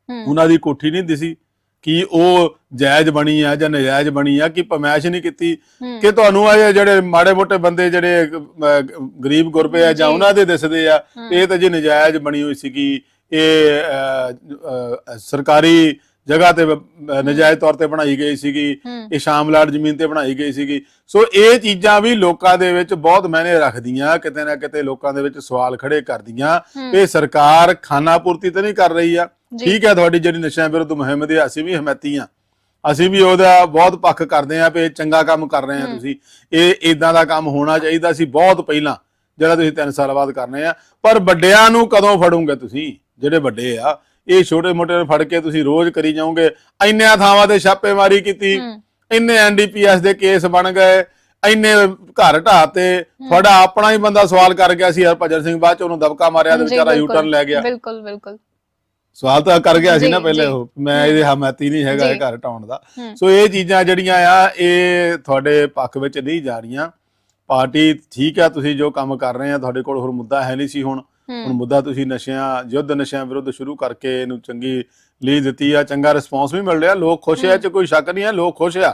ਉਹਨਾਂ ਦੀ ਕੋਠੀ ਨਹੀਂ ਦਿਸੀ ਕਿ ਉਹ ਜਾਇਜ਼ ਬਣੀ ਆ ਜਾਂ ਨਜਾਇਜ਼ ਬਣੀ ਆ ਕਿ ਪਮੈਸ਼ ਨਹੀਂ ਕੀਤੀ। ਕਿ ਤੁਹਾਨੂੰ ਇਹ ਜਿਹੜੇ ਮਾੜੇ ਮੋਟੇ ਬੰਦੇ ਜਿਹੜੇ ਗਰੀਬ ਗੁਰਬੇ ਆ ਜਾਂ। ਉਹਨਾਂ ਦੇ ਦਿਸਦੇ ਆ। ਇਹ ਤਾਂ ਜੀ ਨਜਾਇਜ਼ ਬਣੀ ਹੋਈ ਸੀਗੀ। ਇਹ ਸਰਕਾਰੀ ਜਗ੍ਹਾ ਤੇ ਨਜਾਇਜ਼ ਤੌਰ ਤੇ ਬਣਾਈ ਗਈ ਸੀਗੀ। ਇਹ ਸ਼ਾਮਲਾਟ ਜ਼ਮੀਨ ਤੇ ਬਣਾਈ ਗਈ ਸੀਗੀ। ਸੋ ਇਹ ਚੀਜ਼ਾਂ ਵੀ ਲੋਕਾਂ ਦੇ ਵਿੱਚ ਬਹੁਤ ਮਾਇਨੇ ਰੱਖਦੀਆਂ ਕਿਤੇ ਨਾ ਕਿਤੇ ਲੋਕਾਂ ਦੇ ਵਿੱਚ ਸਵਾਲ ਖੜੇ ਕਰਦੀਆਂ। ਇਹ ਸਰਕਾਰ ਖਾਨਾ ਪੂਰਤੀ ਤਾਂ ਨਹੀਂ ਕਰ ਰਹੀ ਆ। ਠੀਕ ਹੈ ਤੁਹਾਡੀ ਜਿਹੜੀ ਨਸ਼ਿਆਂ ਵਿਰੁੱਧ ਮੁਹਿੰਮ ਦੀ ਅਸੀਂ ਵੀ ਹਮਾਇਤੀ ਆ। ਅਸੀਂ ਵੀ ਉਹਦਾ ਬਹੁਤ ਪੱਖ ਕਰਦੇ ਆ ਵੀ ਚੰਗਾ ਕੰਮ ਕਰ ਰਹੇ ਆ। ਤੁਸੀਂ। ਇਹ ਇਦਾਂ ਦਾ ਕੰਮ ਹੋਣਾ ਚਾਹੀਦਾ ਸੀ ਬਹੁਤ ਪਹਿਲਾਂ। ਜਿਹੜਾ ਤੁਸੀਂ 3 ਸਾਲ ਬਾਅਦ ਕਰਨੇ ਆ ਪਰ ਵੱਡਿਆਂ ਨੂੰ ਕਦੋਂ ਫੜੋਗੇ ਤੁਸੀਂ? ਜਿਹੜੇ ਵੱਡੇ ਆ ਇਹ ਛੋਟੇ ਮੋਟੇ ਨੂੰ ਫੜ ਕੇ ਤੁਸੀਂ ਰੋਜ਼ ਕਰੀ ਜਾਓਗੇ। ਇੰਨਿਆਂ ਥਾਵਾਂ ਤੇ ਛਾਪੇਮਾਰੀ ਕੀਤੀ ਇੰਨੇ ਐਨਡੀਪੀਐਸ ਦੇ ਕੇਸ ਬਣ ਗਏ ਇੰਨੇ ਘਰ ਢਾਤੇ ਤੁਹਾਡਾ ਆਪਣਾ ਹੀ ਬੰਦਾ ਸਵਾਲ ਕਰ ਗਿਆ ਸੀ ਹਰਭਜਨ ਸਿੰਘ ਬਾਅਦ ਚ ਉਹਨੂੰ ਦਬਕਾ ਮਾਰਿਆ ਤੇ ਵਿਚਾਰਾ ਬਿਲਕੁਲ, ਯੂਟਰਨ ਲੈ ਗਿਆ। ਬਿਲਕੁਲ ਬਿਲਕੁਲ। ਸਵਾਲ ਤਾਂ ਕਰ ਗਿਆ ਸੀ ਨਾ ਪਹਿਲੇ। ਉਹ ਮੈਂ ਇਹਦੇ ਹਮਾਇਤੀ ਨਹੀਂ ਹੈਗਾ ਇਹ। ਘਰ ਢਾਉਣ ਦਾ। ਸੋ ਇਹ ਚੀਜ਼ਾਂ ਜਿਹੜੀਆਂ ਆ ਇਹ ਤੁਹਾਡੇ ਪੱਖ ਵਿੱਚ ਨਹੀਂ ਜਾ ਰਹੀਆਂ। ਪਾਰਟੀ ਠੀਕ ਆ ਤੁਸੀਂ ਜੋ ਕੰਮ ਕਰ ਰਹੇ ਆ ਤੁਹਾਡੇ ਕੋਲ ਹੋਰ ਮੁੱਦਾ ਹੈ ਨਹੀਂ ਸੀ ਹੁਣ। ਹੁਣ ਹੂੰ ਮੁੱਦਾ ਤੁਸੀਂ ਨਸ਼ਿਆਂ ਯੁੱਧ ਨਸ਼ਿਆਂ ਵਿਰੁੱਧ ਸ਼ੁਰੂ ਕਰਕੇ ਇਹਨੂੰ ਚੰਗੀ ਲੀਡ ਦਿੱਤੀ ਆ ਚੰਗਾ ਰਿਸਪੌਂਸ ਵੀ ਮਿਲ ਰਿਹਾ। ਲੋਕ ਖੁਸ਼ ਆ ਚ ਕੋਈ ਸ਼ੱਕ ਨਹੀਂ ਹੈ ਲੋਕ ਖੁਸ਼ ਆ।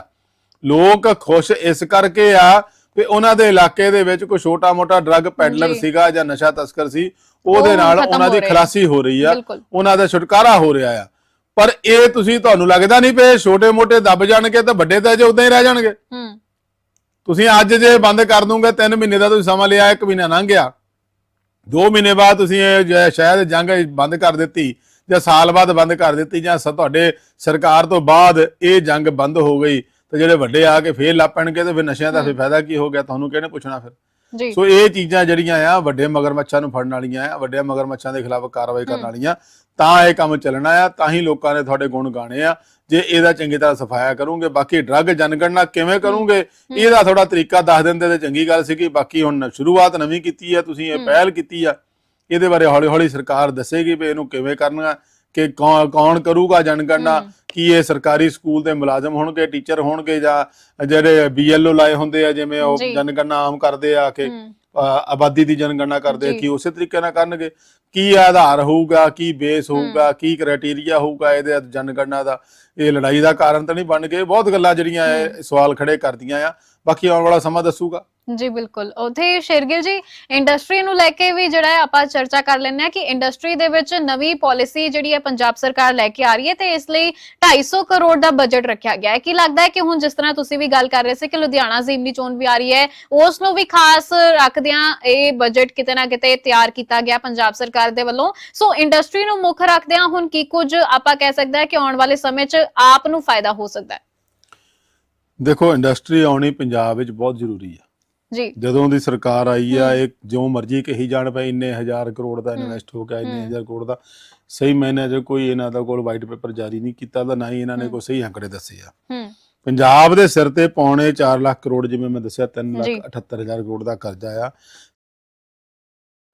ਲੋਕ ਖੁਸ਼ ਇਸ ਕਰਕੇ ਆ ਕਿ ਉਹਨਾਂ ਦੇ ਇਲਾਕੇ ਦੇ ਵਿੱਚ ਕੋਈ ਛੋਟਾ ਮੋਟਾ ਡਰੱਗ ਪੈਡਲਰ। ਸੀਗਾ ਜਾਂ ਨਸ਼ਾ ਤਸਕਰ ਸੀ ਉਹਦੇ ਉਹ ਨਾਲ ਉਹਨਾਂ ਦੀ ਹੋ। ਖਲਾਸੀ ਹੋ ਰਹੀ ਆ। ਉਹਨਾਂ ਦਾ ਛੁਟਕਾਰਾ ਹੋ ਰਿਹਾ ਆ। ਪਰ ਇਹ ਤੁਸੀਂ ਤੁਹਾਨੂੰ ਲੱਗਦਾ ਨਹੀਂ ਪਏ ਛੋਟੇ ਮੋਟੇ ਦੱਬ ਜਾਣਗੇ ਤਾਂ ਵੱਡੇ ਤਾਂ ਜੇ ਉਦਾਂ ਹੀ ਰਹਿ ਜਾਣਗੇ? ਹੂੰ। ਤੁਸੀਂ ਅੱਜ ਜੇ ਬੰਦ ਕਰ ਦੂੰਗੇ 3 ਮਹੀਨੇ ਦਾ ਤੁਸੀਂ ਸਮਾਂ ਲਿਆ 1 ਮਹੀਨਾ ਲੰਘ ਗਿਆ। 2 ਮਹੀਨੇ ਬਾਅਦ ਤੁਸੀਂ ਇਹ ਜ- ਸ਼ਾਇਦ ਜੰਗ ਬੰਦ ਕਰ ਦਿੱਤੀ ਜਾਂ ਸਾਲ ਬਾਅਦ ਬੰਦ ਕਰ ਦਿੱਤੀ ਜਾਂ ਤੁਹਾਡੇ ਸਰਕਾਰ ਤੋਂ ਬਾਅਦ ਇਹ ਜੰਗ ਬੰਦ ਹੋ ਗਈ ਤੇ ਜਿਹੜੇ ਵੱਡੇ ਆ ਕੇ ਫੇਰ ਲੱਪਣਗੇ ਤੇ ਫਿਰ ਨਸ਼ਿਆਂ ਦਾ ਫਿਰ ਫਾਇਦਾ ਕੀ ਹੋ ਗਿਆ? ਤੁਹਾਨੂੰ ਕਿਹਨੇ ਪੁੱਛਣਾ ਫਿਰ? ਸੋ ਇਹ ਚੀਜ਼ਾਂ ਜਿਹੜੀਆਂ ਆ ਵੱਡੇ ਮਗਰਮੱਛਾਂ ਨੂੰ ਫੜਨ ਵਾਲੀਆਂ ਆ ਵੱਡੇ ਮਗਰਮੱਛਾਂ ਦੇ ਖਿਲਾਫ ਕਾਰਵਾਈ ਕਰਨ। ਵਾਲੀਆਂ ਤਾਂ ਇਹ ਕੰਮ ਚੱਲਣਾ ਆ ਤਾਂ ਹੀ ਲੋਕਾਂ ਨੇ ਤੁਹਾਡੇ ਗੁਣ ਗਾਣੇ ਆ ਜੇ ਇਹਦਾ ਚੰਗੀ ਤਰ੍ਹਾਂ ਸਫਾਇਆ ਕਰੋਗੇ ਬਾਕੀ ਡਰੱਗ ਜਨਗਣਨਾ ਕਿਵੇਂ ਕਰੋਗੇ ਇਹਦਾ ਥੋੜਾ ਤਰੀਕਾ ਦੱਸ ਦਿੰਦੇ ਤੇ ਚੰਗੀ ਗੱਲ ਸੀ ਕਿ ਬਾਕੀ ਹੁਣ ਸ਼ੁਰੂਆਤ ਨਵੀਂ ਕੀਤੀ ਆ ਤੁਸੀਂ ਇਹ। ਪਹਿਲ ਕੀਤੀ ਆ ਇਹਦੇ ਬਾਰੇ ਹੌਲੀ ਹੌਲੀ ਸਰਕਾਰ ਦੱਸੇਗੀ ਵੀ ਇਹਨੂੰ ਕਿਵੇਂ ਕਰਨਾ ਕਿ ਕੌਣ ਕਰੂਗਾ ਜਨਗਣਨਾ। ਕੀ ਇਹ ਸਰਕਾਰੀ ਸਕੂਲ ਦੇ ਮੁਲਾਜ਼ਮ ਹੋਣਗੇ ਟੀਚਰ ਹੋਣਗੇ ਜਾਂ ਜਿਹੜੇ ਬੀਐਲਓ ਲਾਏ ਹੁੰਦੇ ਆ ਜਿਵੇਂ ਉਹ। ਜਨਗਣਨਾ ਆਮ ਕਰਦੇ ਆ ਕਿ ਹੂੰ ਆਬਾਦੀ ਦੀ ਜਨਗਣਨਾ ਕਰਦੇ ਆ। ਕੀ ਉਸੇ ਤਰੀਕੇ ਨਾਲ ਕਰਨਗੇ ਕੀ ਆਧਾਰ ਹੋਊਗਾ ਕੀ ਬੇਸ ਹੋਊਗਾ ਕੀ ਕ੍ਰਾਈਟੇਰੀਆ ਹੋਊਗਾ ਇਹਦੇ ਜਨਗਣਨਾ ਦਾ ਇਹ ਲੜਾਈ ਦਾ ਕਾਰਨ ਤਾਂ ਨਹੀਂ ਬਣ ਗਏ। ਬਹੁਤ ਗੱਲਾਂ ਜਿਹੜੀਆਂ ਇਹ ਸਵਾਲ ਖੜੇ ਕਰਦੀਆਂ ਆ। ਬਾਕੀ ਆਉਣ ਵਾਲਾ ਸਮਾਂ ਦੱਸੂਗਾ। ਜੀ ਬਿਲਕੁਲ। ਉਥੇ ਸ਼ੇਰਗਿਲ ਜੀ ਇੰਡਸਟਰੀ ਨੂੰ ਲੈ ਕੇ ਵੀ ਜਿਹੜਾ ਹੈ ਆਪਾਂ ਚਰਚਾ ਕਰ ਲੈਂਦੇ ਆ ਕਿ ਇੰਡਸਟਰੀ ਦੇ ਵਿੱਚ ਨਵੀਂ ਪਾਲਿਸੀ ਜਿਹੜੀ ਹੈ ਪੰਜਾਬ ਸਰਕਾਰ ਲੈ ਕੇ ਆ ਰਹੀ ਹੈ ਤੇ ਇਸ ਲਈ 250 ਕਰੋੜ ਦਾ ਬਜਟ ਰੱਖਿਆ ਗਿਆ ਹੈ। ਕੀ ਲੱਗਦਾ ਹੈ ਕਿ ਹੁਣ ਜਿਸ ਤਰ੍ਹਾਂ ਤੁਸੀਂ ਵੀ ਗੱਲ ਕਰ ਰਹੇ ਸੀ ਕਿ ਲੁਧਿਆਣਾ ਜ਼ਿਮਨੀ ਚੋਣ ਵੀ ਆ ਰਹੀ ਹੈ ਉਸ ਨੂੰ ਵੀ ਖਾਸ ਰੱਖਦਿਆਂ ਇਹ ਬਜਟ ਕਿਤੇ ਨਾ ਕਿਤੇ ਤਿਆਰ ਕੀਤਾ ਗਿਆ ਪੰਜਾਬ ਸਰਕਾਰ ਦੇ ਵੱਲੋਂ। ਸੋ ਇੰਡਸਟਰੀ ਨੂੰ ਮੁੱਖ ਰੱਖਦਿਆਂ ਹੁਣ ਕੀ ਕੁਝ ਆਪਾਂ ਕਹਿ ਸਕਦੇ ਹਾਂ ਕਿ ਆਉਣ ਵਾਲੇ ਸਮੇਂ 'ਚ ਆਪ ਨੂੰ ਫਾਇਦਾ ਹੋ ਸਕਦਾ ਹੈ ਦੇਖੋ ਇੰਡਸਟਰੀ ਆਉਣੀ ਪੰਜਾਬ ਵਿੱਚ ਬਹੁਤ ਜ਼ਰੂਰੀ ਆ ਜੀ ਜਦੋਂ ਦੀ ਸਰਕਾਰ ਆਈ ਆ। ਇਹ ਜੋ ਮਰਜ਼ੀ ਕਹੀ ਜਾਣ ਪਏ ਇੰਨੇ ਹਜ਼ਾਰ ਕਰੋੜ ਦਾ। ਇਨਵੈਸਟ ਹੋ ਗਿਆ ਇੰਨੇ। ਹਜ਼ਾਰ ਕਰੋੜ ਦਾ ਸਹੀ ਮੈਨੇ ਜੇ ਕੋਈ ਇਹਨਾਂ ਦਾ ਕੋਲ ਵਾਈਟ ਪੇਪਰ ਜਾਰੀ ਨਹੀਂ ਕੀਤਾ ਤਾਂ ਨਾ ਹੀ ਇਹਨਾਂ ਨੇ। ਕੋਈ ਸਹੀ ਅੰਕੜੇ ਦੱਸੇ ਆ ਪੰਜਾਬ ਦੇ ਸਿਰ ਤੇ ਪੌਣੇ 4 ਲੱਖ ਕਰੋੜ ਜਿਵੇਂ ਮੈਂ ਦੱਸਿਆ 3 ਲੱਖ ਜੀ। 78 ਹਜ਼ਾਰ ਕਰੋੜ ਦਾ ਕਰਜ਼ਾ ਆ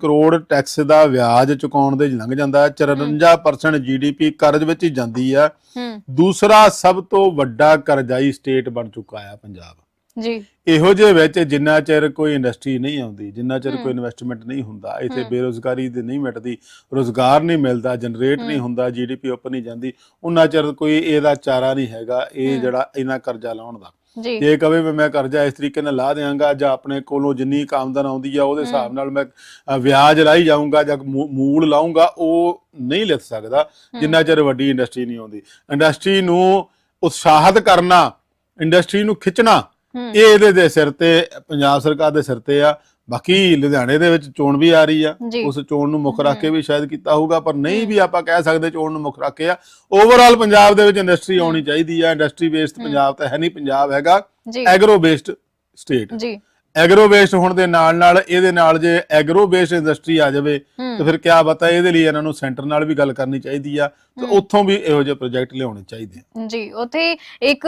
ਕਰੋੜ ਟੈਕਸ ਦਾ ਵਿਆਜ ਚੁਕਾਉਣ ਦੇ ਲੰਘ ਜਾਂਦਾ ਹੈ 54% ਜੀਡੀਪੀ ਕਰਜ਼ ਵਿੱਚ ਹੀ ਜਾਂਦੀ ਆ ਹੂੰ ਦੂਸਰਾ ਸਭ ਤੋਂ ਵੱਡਾ ਕਰਜ਼ਾਈ ਸਟੇਟ ਬਣ ਚੁੱਕਾ ਆ ਪੰਜਾਬ ਜੀ ਇਹੋ ਜਿਹੇ ਵਿੱਚ ਜਿੰਨਾ ਚਿਰ ਕੋਈ ਇੰਡਸਟਰੀ ਨਹੀਂ ਆਉਂਦੀ ਜਿੰਨਾ ਚਿਰ। ਕੋਈ ਇਨਵੈਸਟਮੈਂਟ ਨਹੀਂ ਹੁੰਦਾ ਇੱਥੇ। ਬੇਰੋਜ਼ਗਾਰੀ ਦੇ ਨਹੀਂ ਮਿਟਦੀ ਰੋਜ਼ਗਾਰ ਨਹੀਂ ਮਿਲਦਾ ਜਨਰੇਟ ਨਹੀਂ। ਹੁੰਦਾ ਜੀਡੀਪੀ ਉੱਪਰ ਨਹੀਂ ਜਾਂਦੀ ਉਹਨਾਂ ਚਿਰ ਕੋਈ ਇਹਦਾ ਚਾਰਾ ਨਹੀਂ ਹੈਗਾ ਇਹ। ਜਿਹੜਾ ਇਹਨਾਂ ਕਰਜ਼ਾ ਲਾਉਣ ਦਾ ਜੀ। ਜੇ ਕਵੇ ਵੀ ਮੈਂ ਕਰਜ਼ਾ ਇਸ ਤਰੀਕੇ ਨਾਲ ਲਾ ਦਿਆਂਗਾ ਜਾਂ ਆਪਣੇ ਕੋਲੋਂ ਜਿੰਨੀ ਕੁ ਆਮਦਨ ਆਉਂਦੀ ਆ ਉਹਦੇ। ਹਿਸਾਬ ਨਾਲ ਮੈਂ ਅ, ਵਿਆਜ ਲਾਈ ਜਾਊਂਗਾ ਜਾਂ ਮੂ- ਮੂਲ ਲਾਊਂਗਾ ਉਹ ਨਹੀਂ ਲਿਖ ਸਕਦਾ। ਜਿੰਨਾ ਚਿਰ ਵੱਡੀ ਇੰਡਸਟਰੀ ਨਹੀਂ ਆਉਂਦੀ। ਇੰਡਸਟਰੀ ਨੂੰ ਉਤਸ਼ਾਹਿਤ ਕਰਨਾ ਇੰਡਸਟਰੀ ਨੂੰ ਖਿੱਚਣਾ ਹੂੰ। ਇਹ ਇਹਦੇ ਦੇ ਸਿਰ ਤੇ ਪੰਜਾਬ ਸਰਕਾਰ ਦੇ ਸਿਰ ਤੇ ਆ। ਬਾਕੀ ਲੁਧਿਆਣੇ ਦੇ ਵਿੱਚ ਚੋਣ ਵੀ ਆ ਰਹੀ ਆ ਉਸ ਚੋਣ ਨੂੰ ਮੁੱਖ ਰੱਖ ਕੇ। ਵੀ ਸ਼ਾਇਦ ਕੀਤਾ ਹੋਊਗਾ ਪਰ ਨਹੀਂ। ਵੀ ਆਪਾਂ ਕਹਿ ਸਕਦੇ ਚੋਣ ਨੂੰ ਮੁੱਖ ਰੱਖ ਕੇ ਆ ਓਵਰਆਲ ਪੰਜਾਬ ਦੇ ਵਿੱਚ ਇੰਡਸਟਰੀ। ਆਉਣੀ ਚਾਹੀਦੀ ਆ ਇੰਡਸਟਰੀ ਬੇਸਡ। ਪੰਜਾਬ ਤਾਂ ਹੈ ਨਹੀਂ ਪੰਜਾਬ ਹੈਗਾ ਐਗਰੋ ਬੇਸਡ ਸਟੇਟ ਜੀ ਐਗਰੋ ਬੇਸਡ ਹੋਣ ਦੇ ਨਾਲ ਨਾਲ ਇਹਦੇ ਨਾਲ ਜੇ ਐਗਰੋ ਬੇਸਡ ਇੰਡਸਟਰੀ ਆ ਜਾਵੇ ਤਾਂ ਫਿਰ ਕਿਆ ਪਤਾ ਇਹਦੇ ਲਈ ਇਹਨਾਂ ਨੂੰ ਸੈਂਟਰ ਨਾਲ ਵੀ ਗੱਲ ਕਰਨੀ ਚਾਹੀਦੀ ਆ ਤੇ। ਉੱਥੋਂ ਵੀ ਇਹੋ ਜਿਹੇ ਪ੍ਰੋਜੈਕਟ ਲਿਆਉਣੇ ਚਾਹੀਦੇ ਆ ਜੀ ਉਥੇ ਇੱਕ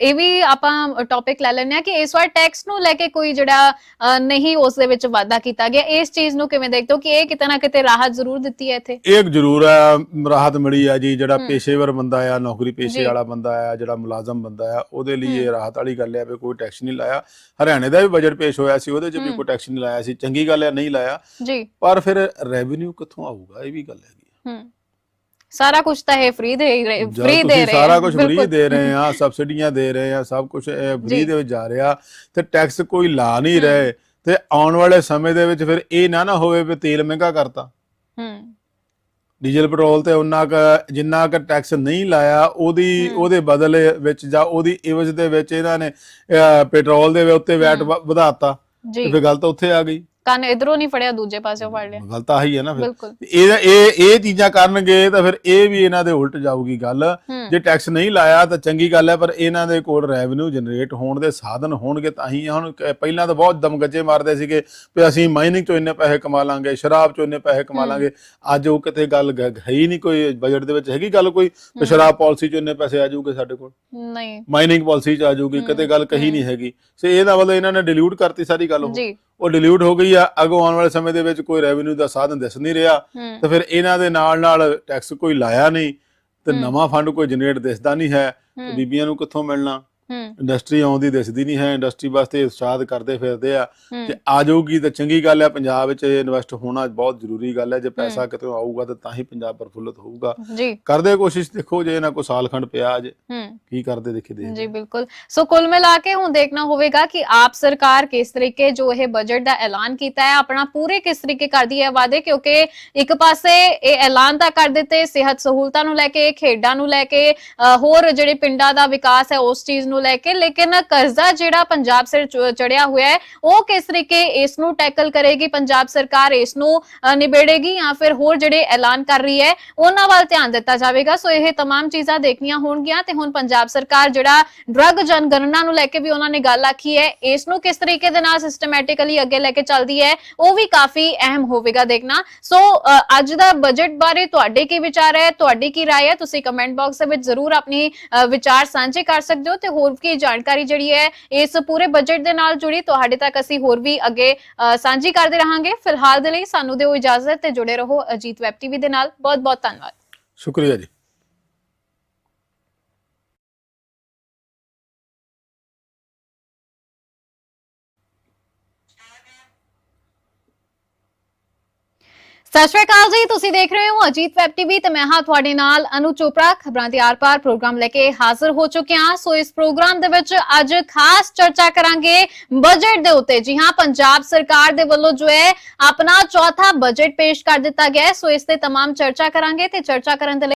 ਇਹ ਵੀ ਆਪਾਂ ਟੌਪਿਕ ਲੈ ਲੈਂਦੇ ਆ ਕਿ ਇਸ ਵਾਰ ਟੈਕਸ ਨੂੰ ਲੈ ਕੇ ਕੋਈ ਜਿਹੜਾ ਨਹੀਂ ਉਸ ਦੇ ਵਿੱਚ ਵਾਅਦਾ ਕੀਤਾ ਗਿਆ ਇਸ ਚੀਜ਼ ਨੂੰ ਕਿਵੇਂ ਦੇਖਦੇ ਹੋ ਕਿ ਇਹ ਕਿਤੇ ਨਾ ਕਿਤੇ ਰਾਹਤ ਜ਼ਰੂਰ ਦਿੱਤੀ ਹੈ ਇੱਥੇ ਇਹ ਜ਼ਰੂਰ ਆ ਰਾਹਤ ਮਿਲੀ ਆ ਜੀ ਜਿਹੜਾ। ਪੇਸ਼ੇਵਰ ਬੰਦਾ ਆ ਨੌਕਰੀ। ਪੇਸ਼ੇ ਵਾਲਾ ਬੰਦਾ ਆ ਜਿਹੜਾ ਮੁਲਾਜ਼ਮ ਬੰਦਾ ਆ ਉਹਦੇ ਲਈ ਇਹ। ਰਾਹਤ ਵਾਲੀ ਗੱਲ ਆ ਵੀ ਕੋਈ ਟੈਕਸ ਨਹੀਂ ਲਾਇਆ ਹਰਿਆਣੇ ਦਾ ਵੀ ਬਜਟ ਪੇਸ਼ ਹੋਇਆ ਸੀ ਉਹਦੇ 'ਚ ਵੀ। ਕੋਈ ਟੈਕਸ ਨਹੀਂ ਲਾਇਆ ਸੀ ਚੰਗੀ ਗੱਲ ਆ ਨਹੀਂ ਲਾਇਆ ਜੀ ਪਰ ਫਿਰ ਰੈਵਨਿਊ ਕਿੱਥੋਂ ਆਊਗਾ ਇਹ ਵੀ ਗੱਲ ਹੈਗੀ। ਹੂੰ ਸਾਰਾ ਕੁਝ ਤਾਂ ਇਹ ਫ੍ਰੀ ਦੇ ਫ੍ਰੀ ਦੇ ਰਹੇ ਸਾਰਾ ਕੁਝ ਫ੍ਰੀ। ਦੇ ਰਹੇ ਆ ਸਬਸਿਡੀਆਂ ਦੇ ਰਹੇ ਆ ਸਭ ਕੁਝ। ਫ੍ਰੀ ਦੇ ਵਿੱਚ ਜਾ ਰਿਹਾ ਤੇ ਟੈਕਸ ਕੋਈ ਲਾ ਨਹੀਂ। ਰਹੇ ਤੇ ਆਉਣ ਵਾਲੇ ਸਮੇਂ ਦੇ ਵਿੱਚ ਫਿਰ ਇਹ ਨਾ ਨਾ ਹੋਵੇ ਵੀ ਤੇਲ ਮਹਿੰਗਾ ਕਰਤਾ ਹੂੰ ਡੀਜ਼ਲ ਪੈਟਰੋਲ ਤੇ ਉਹਨਾਂ ਕ ਜਿੰਨਾ ਕ ਟੈਕਸ ਨਹੀਂ ਲਾਇਆ ਉਹਦੀ। ਉਹਦੇ ਬਦਲੇ ਵਿੱਚ ਜਾਂ ਉਹਦੀ ਇਵਜ਼ ਦੇ ਵਿੱਚ ਇਹਨਾਂ ਨੇ ਪੈਟਰੋਲ ਦੇ ਉੱਤੇ ਵੈਟ। ਵਧਾਤਾ ਜੀ ਤੇ ਫਿਰ ਗੱਲ ਤਾਂ ਉੱਥੇ ਆ ਗਈ ਕੰਨ ਇਧਰੋਂ ਨਹੀਂ ਫੜਿਆ ਦੂਜੇ ਪਾਸਿਓਂ ਫੜ ਲਿਆ। ਗੱਲ ਤਾਂ ਆਹੀ ਹੈ ਨਾ ਫਿਰ। ਬਿਲਕੁਲ। ਇਹ ਇਹ ਇਹ ਚੀਜ਼ਾਂ ਕਰਨਗੇ ਤਾਂ ਫਿਰ ਇਹ ਵੀ ਇਹਨਾਂ ਦੇ ਉਲਟ ਜਾਊਗੀ ਗੱਲ। ਹੂੰ। ਜੇ ਟੈਕਸ ਨਹੀਂ ਲਾਇਆ ਤਾਂ ਚੰਗੀ ਗੱਲ ਹੈ ਪਰ ਇਹਨਾਂ ਦੇ ਕੋਲ ਰੈਵਨਿਊ ਜਨਰੇਟ ਹੋਣ ਦੇ ਸਾਧਨ ਹੋਣਗੇ ਤਾਂ ਹੀ ਹੁਣ ਕ- ਪਹਿਲਾਂ ਤਾਂ ਬਹੁਤ ਦਮਗੱਜੇ ਮਾਰਦੇ ਸੀਗੇ ਵੀ ਅਸੀਂ ਮਾਈਨਿੰਗ ਚੋਂ ਇੰਨੇ ਪੈਸੇ ਕਮਾ ਲਾਂਗੇ ਸ਼ਰਾਬ ਚੋਂ ਇੰਨੇ ਪੈਸੇ ਕਮਾ। ਲਾਂਗੇ। ਅੱਜ ਉਹ ਕਿਤੇ ਗੱਲ ਗ- ਹੈ ਹੀ ਨਹੀਂ ਕੋਈ ਬਜਟ ਦੇ ਵਿੱਚ। ਹੈਗੀ ਗੱਲ ਕੋਈ? ਵੀ ਸ਼ਰਾਬ ਪਾਲਿਸੀ ਚੋਂ ਇੰਨੇ ਪੈਸੇ ਆ ਜਾਊਗੇ ਸਾਡੇ ਕੋਲ? ਨਹੀਂ। ਮਾਈਨਿੰਗ ਪਾਲਿਸੀ ਚ ਆ ਜਾਊਗੀ ਕਿਤੇ ਗੱਲ ਕਹੀ। ਨਹੀਂ ਹੈਗੀ। ਸੇ ਇਹਦਾ ਮਤਲਬ ਇਹਨਾਂ ਨੇ ਡਿਲੀਟ ਕਰਤੀ ਸਾਰੀ ਗੱਲ ਉਹ। ਜੀ। ਉਹ ਡਿਲੀਟ ਹੋ ਗਈ ਆ ਅਗੋਂ ਆਉਣ ਵਾਲੇ ਸਮੇਂ ਦੇ ਵਿੱਚ ਕੋਈ ਰੈਵਨਿਊ ਦਾ ਸਾਧਨ ਦਿਸ ਨਹੀਂ ਰਿਹਾ ਤੇ ਫਿਰ ਇਹਨਾਂ ਦੇ ਨਾਲ ਨਾਲ ਟੈਕਸ ਕੋਈ ਲਾਇਆ ਨਹੀਂ ਤੇ। ਨਵਾਂ ਫੰਡ ਕੋਈ ਜਨਰੇਟ ਦਿਸਦਾ ਨਹੀਂ ਹੈ ਤੇ ਬੀਬੀਆਂ ਨੂੰ ਕਿੱਥੋਂ ਮਿਲਣਾ? ਇੰਡਸਟਰੀ ਆਉਂਦੀ ਦਿਸਦੀ ਨਹੀਂ ਹੈ ਇੰਡਸਟਰੀ ਵਾਸਤੇ ਉਤਸ਼ਾਹਤ ਕਰਦੇ ਫਿਰਦੇ ਆ। ਜੇ ਆ ਜਾਊਗੀ ਤਾਂ ਚੰਗੀ ਗੱਲ ਹੈ ਪੰਜਾਬ ਵਿੱਚ ਇਨਵੈਸਟ ਹੋਣਾ ਬਹੁਤ ਜ਼ਰੂਰੀ ਗੱਲ ਹੈ ਜੇ ਪੈਸਾ। ਕਿਤੇ ਆਊਗਾ ਤਾਂ ਤਾਂ ਹੀ ਪੰਜਾਬ ਪ੍ਰਫੁੱਲਤ ਹੋਊਗਾ। ਜੀ। ਕਰਦੇ ਕੋਸ਼ਿਸ਼ ਦੇਖੋ ਜੇ ਇਹਨਾਂ ਕੋ ਸਾਲ ਖੰਡ ਪਿਆ ਜੇ ਹੂੰ। ਕੀ ਕਰਦੇ ਦੇਖੀ ਦੇ ਜੀ ਬਿਲਕੁਲ। ਸੋ ਕੁੱਲ ਮਿਲਾ ਕੇ ਹੁਣ ਦੇਖਣਾ ਹੋਵੇਗਾ ਕਿ ਆਪ ਸਰਕਾਰ ਕਿਸ ਤਰੀਕੇ ਜੋ ਇਹ ਬਜਟ ਦਾ ਐਲਾਨ ਕੀਤਾ ਹੈ ਆਪਣਾ ਪੂਰੇ ਕਿਸ ਤਰੀਕੇ ਕਰਦੀ ਹੈ ਵਾਅਦੇ? ਕਿਉਂਕਿ ਇੱਕ ਪਾਸੇ ਇਹ ਐਲਾਨ ਤਾਂ ਕਰ ਦਿੱਤੇ ਸਿਹਤ ਸਹੂਲਤਾਂ ਨੂੰ ਲੈ ਕੇ ਖੇਡਾਂ ਨੂੰ ਲੈ ਕੇ ਹੋਰ ਜਿਹੜੇ ਪਿੰਡਾਂ ਦਾ ਵਿਕਾਸ ਹੈ ਉਸ ਚੀਜ਼ ਨੂੰ ਲੈ ਕੇ ਲੇਕਿਨ ਕਰਜ਼ਾ ਜਿਹੜਾ ਪੰਜਾਬ ਸਿਰ ਚੜਿਆ ਹੋਇਆ ਹੈ ਉਹ ਕਿਸ ਤਰੀਕੇ ਇਸ ਨੂੰ ਟੈਕਲ ਕਰੇਗੀ ਪੰਜਾਬ ਸਰਕਾਰ ਇਸ ਨੂੰ ਅ, ਨਿਬੇੜੇਗੀ ਜਾਂ ਫਿਰ ਹੋਰ ਜਿਹੜੇ ਐਲਾਨ ਕਰ ਰਹੀ ਹੈ ਉਹਨਾਂ ਵੱਲ ਧਿਆਨ ਦਿੱਤਾ ਜਾਵੇਗਾ ਸੋ ਇਹ तमाम ਚੀਜ਼ਾਂ ਦੇਖਣੀਆਂ ਹੋਣਗੀਆਂ ਤੇ ਹੁਣ ਪੰਜਾਬ ਸਰਕਾਰ ਜਿਹੜਾ ਡਰੱਗ ਜਨਗਣਨਾ ਨੂੰ ਲੈ ਕੇ ਵੀ ਉਹਨਾਂ ਨੇ ਗੱਲ ਆਖੀ ਹੈ ਇਸ ਨੂੰ ਕਿਸ ਤਰੀਕੇ ਦੇ ਨਾਲ ਸਿਸਟਮੈਟਿਕਲੀ ਅੱਗੇ ਲੈ ਕੇ ਚੱਲਦੀ ਹੈ ਉਹ ਵੀ ਕਾਫੀ ਅਹਿਮ ਹੋਵੇਗਾ ਦੇਖਣਾ ਸੋ ਅ, ਅੱਜ ਦਾ ਬਜਟ ਬਾਰੇ ਤੁਹਾਡੇ ਕੀ ਵਿਚਾਰ ਹੈ ਤੁਹਾਡੀ ਕੀ رائے ਹੈ ਤੁਸੀਂ ਕਮੈਂਟ ਬਾਕਸ ਦੇ ਵਿੱਚ ਜ਼ਰੂਰ ਆਪਣੀ ਅ, ਵਿਚਾਰ ਸਾਂਝੇ ਕਰ ਸਕਦੇ ਹੋ ਤੇ ਹੋਰ ਕੀ ਜਾਣਕਾਰੀ ਜਿਹੜੀ ਹੈ ਇਸ ਪੂਰੇ ਬਜਟ ਦੇ ਨਾਲ ਜੁੜੀ, ਤੁਹਾਡੇ ਤੱਕ ਅਸੀਂ ਹੋਰ ਵੀ ਅੱਗੇ ਸਾਂਝੀ ਕਰਦੇ ਰਹਾਂਗੇ। ਫਿਲਹਾਲ ਦੇ ਲਈ ਸਾਨੂੰ ਦਿਓ ਇਜਾਜ਼ਤ ਤੇ ਜੁੜੇ ਰਹੋ ਅਜੀਤ ਵੈਬ ਟੀਵੀ ਦੇ ਨਾਲ। ਬਹੁਤ ਬਹੁਤ ਧੰਨਵਾਦ। ਸ਼ੁਕਰੀਆ ਜੀ। ਸਤਿ ਸ਼੍ਰੀ ਅਕਾਲ ਜੀ ਤੁਸੀਂ ਦੇਖ ਰਹੇ ਹੋ ਅਜੀਤ ਵੈਬ ਟੀਵੀ ਤੇ ਮੈਂ ਹਾਂ ਤੁਹਾਡੇ ਨਾਲ ਅਨੂ ਚੋਪੜਾ ਖਬਰਾਂ ਦੇ ਆਰ-ਪਾਰ ਪ੍ਰੋਗਰਾਮ ਲੈ ਕੇ ਹਾਜ਼ਰ ਹੋ ਚੁੱਕੇ ਹਾਂ ਸੋ ਇਸ ਪ੍ਰੋਗਰਾਮ ਦੇ ਵਿੱਚ ਅੱਜ ਖਾਸ ਚਰਚਾ ਕਰਾਂਗੇ ਬਜਟ ਦੇ ਉੱਤੇ ਜੀ ਹਾਂ ਪੰਜਾਬ ਸਰਕਾਰ ਦੇ ਵੱਲੋਂ ਜੋ ਹੈ ਆਪਣਾ ਚੌਥਾ ਬਜਟ ਪੇਸ਼ ਕਰ ਦਿੱਤਾ ਗਿਆ ਹੈ ਸੋ ਇਸ ਤੇ तमाम ਚਰਚਾ ਕਰਾਂਗੇ ਤੇ ਚਰਚਾ ਕਰਨ ਦੇ ਲਈ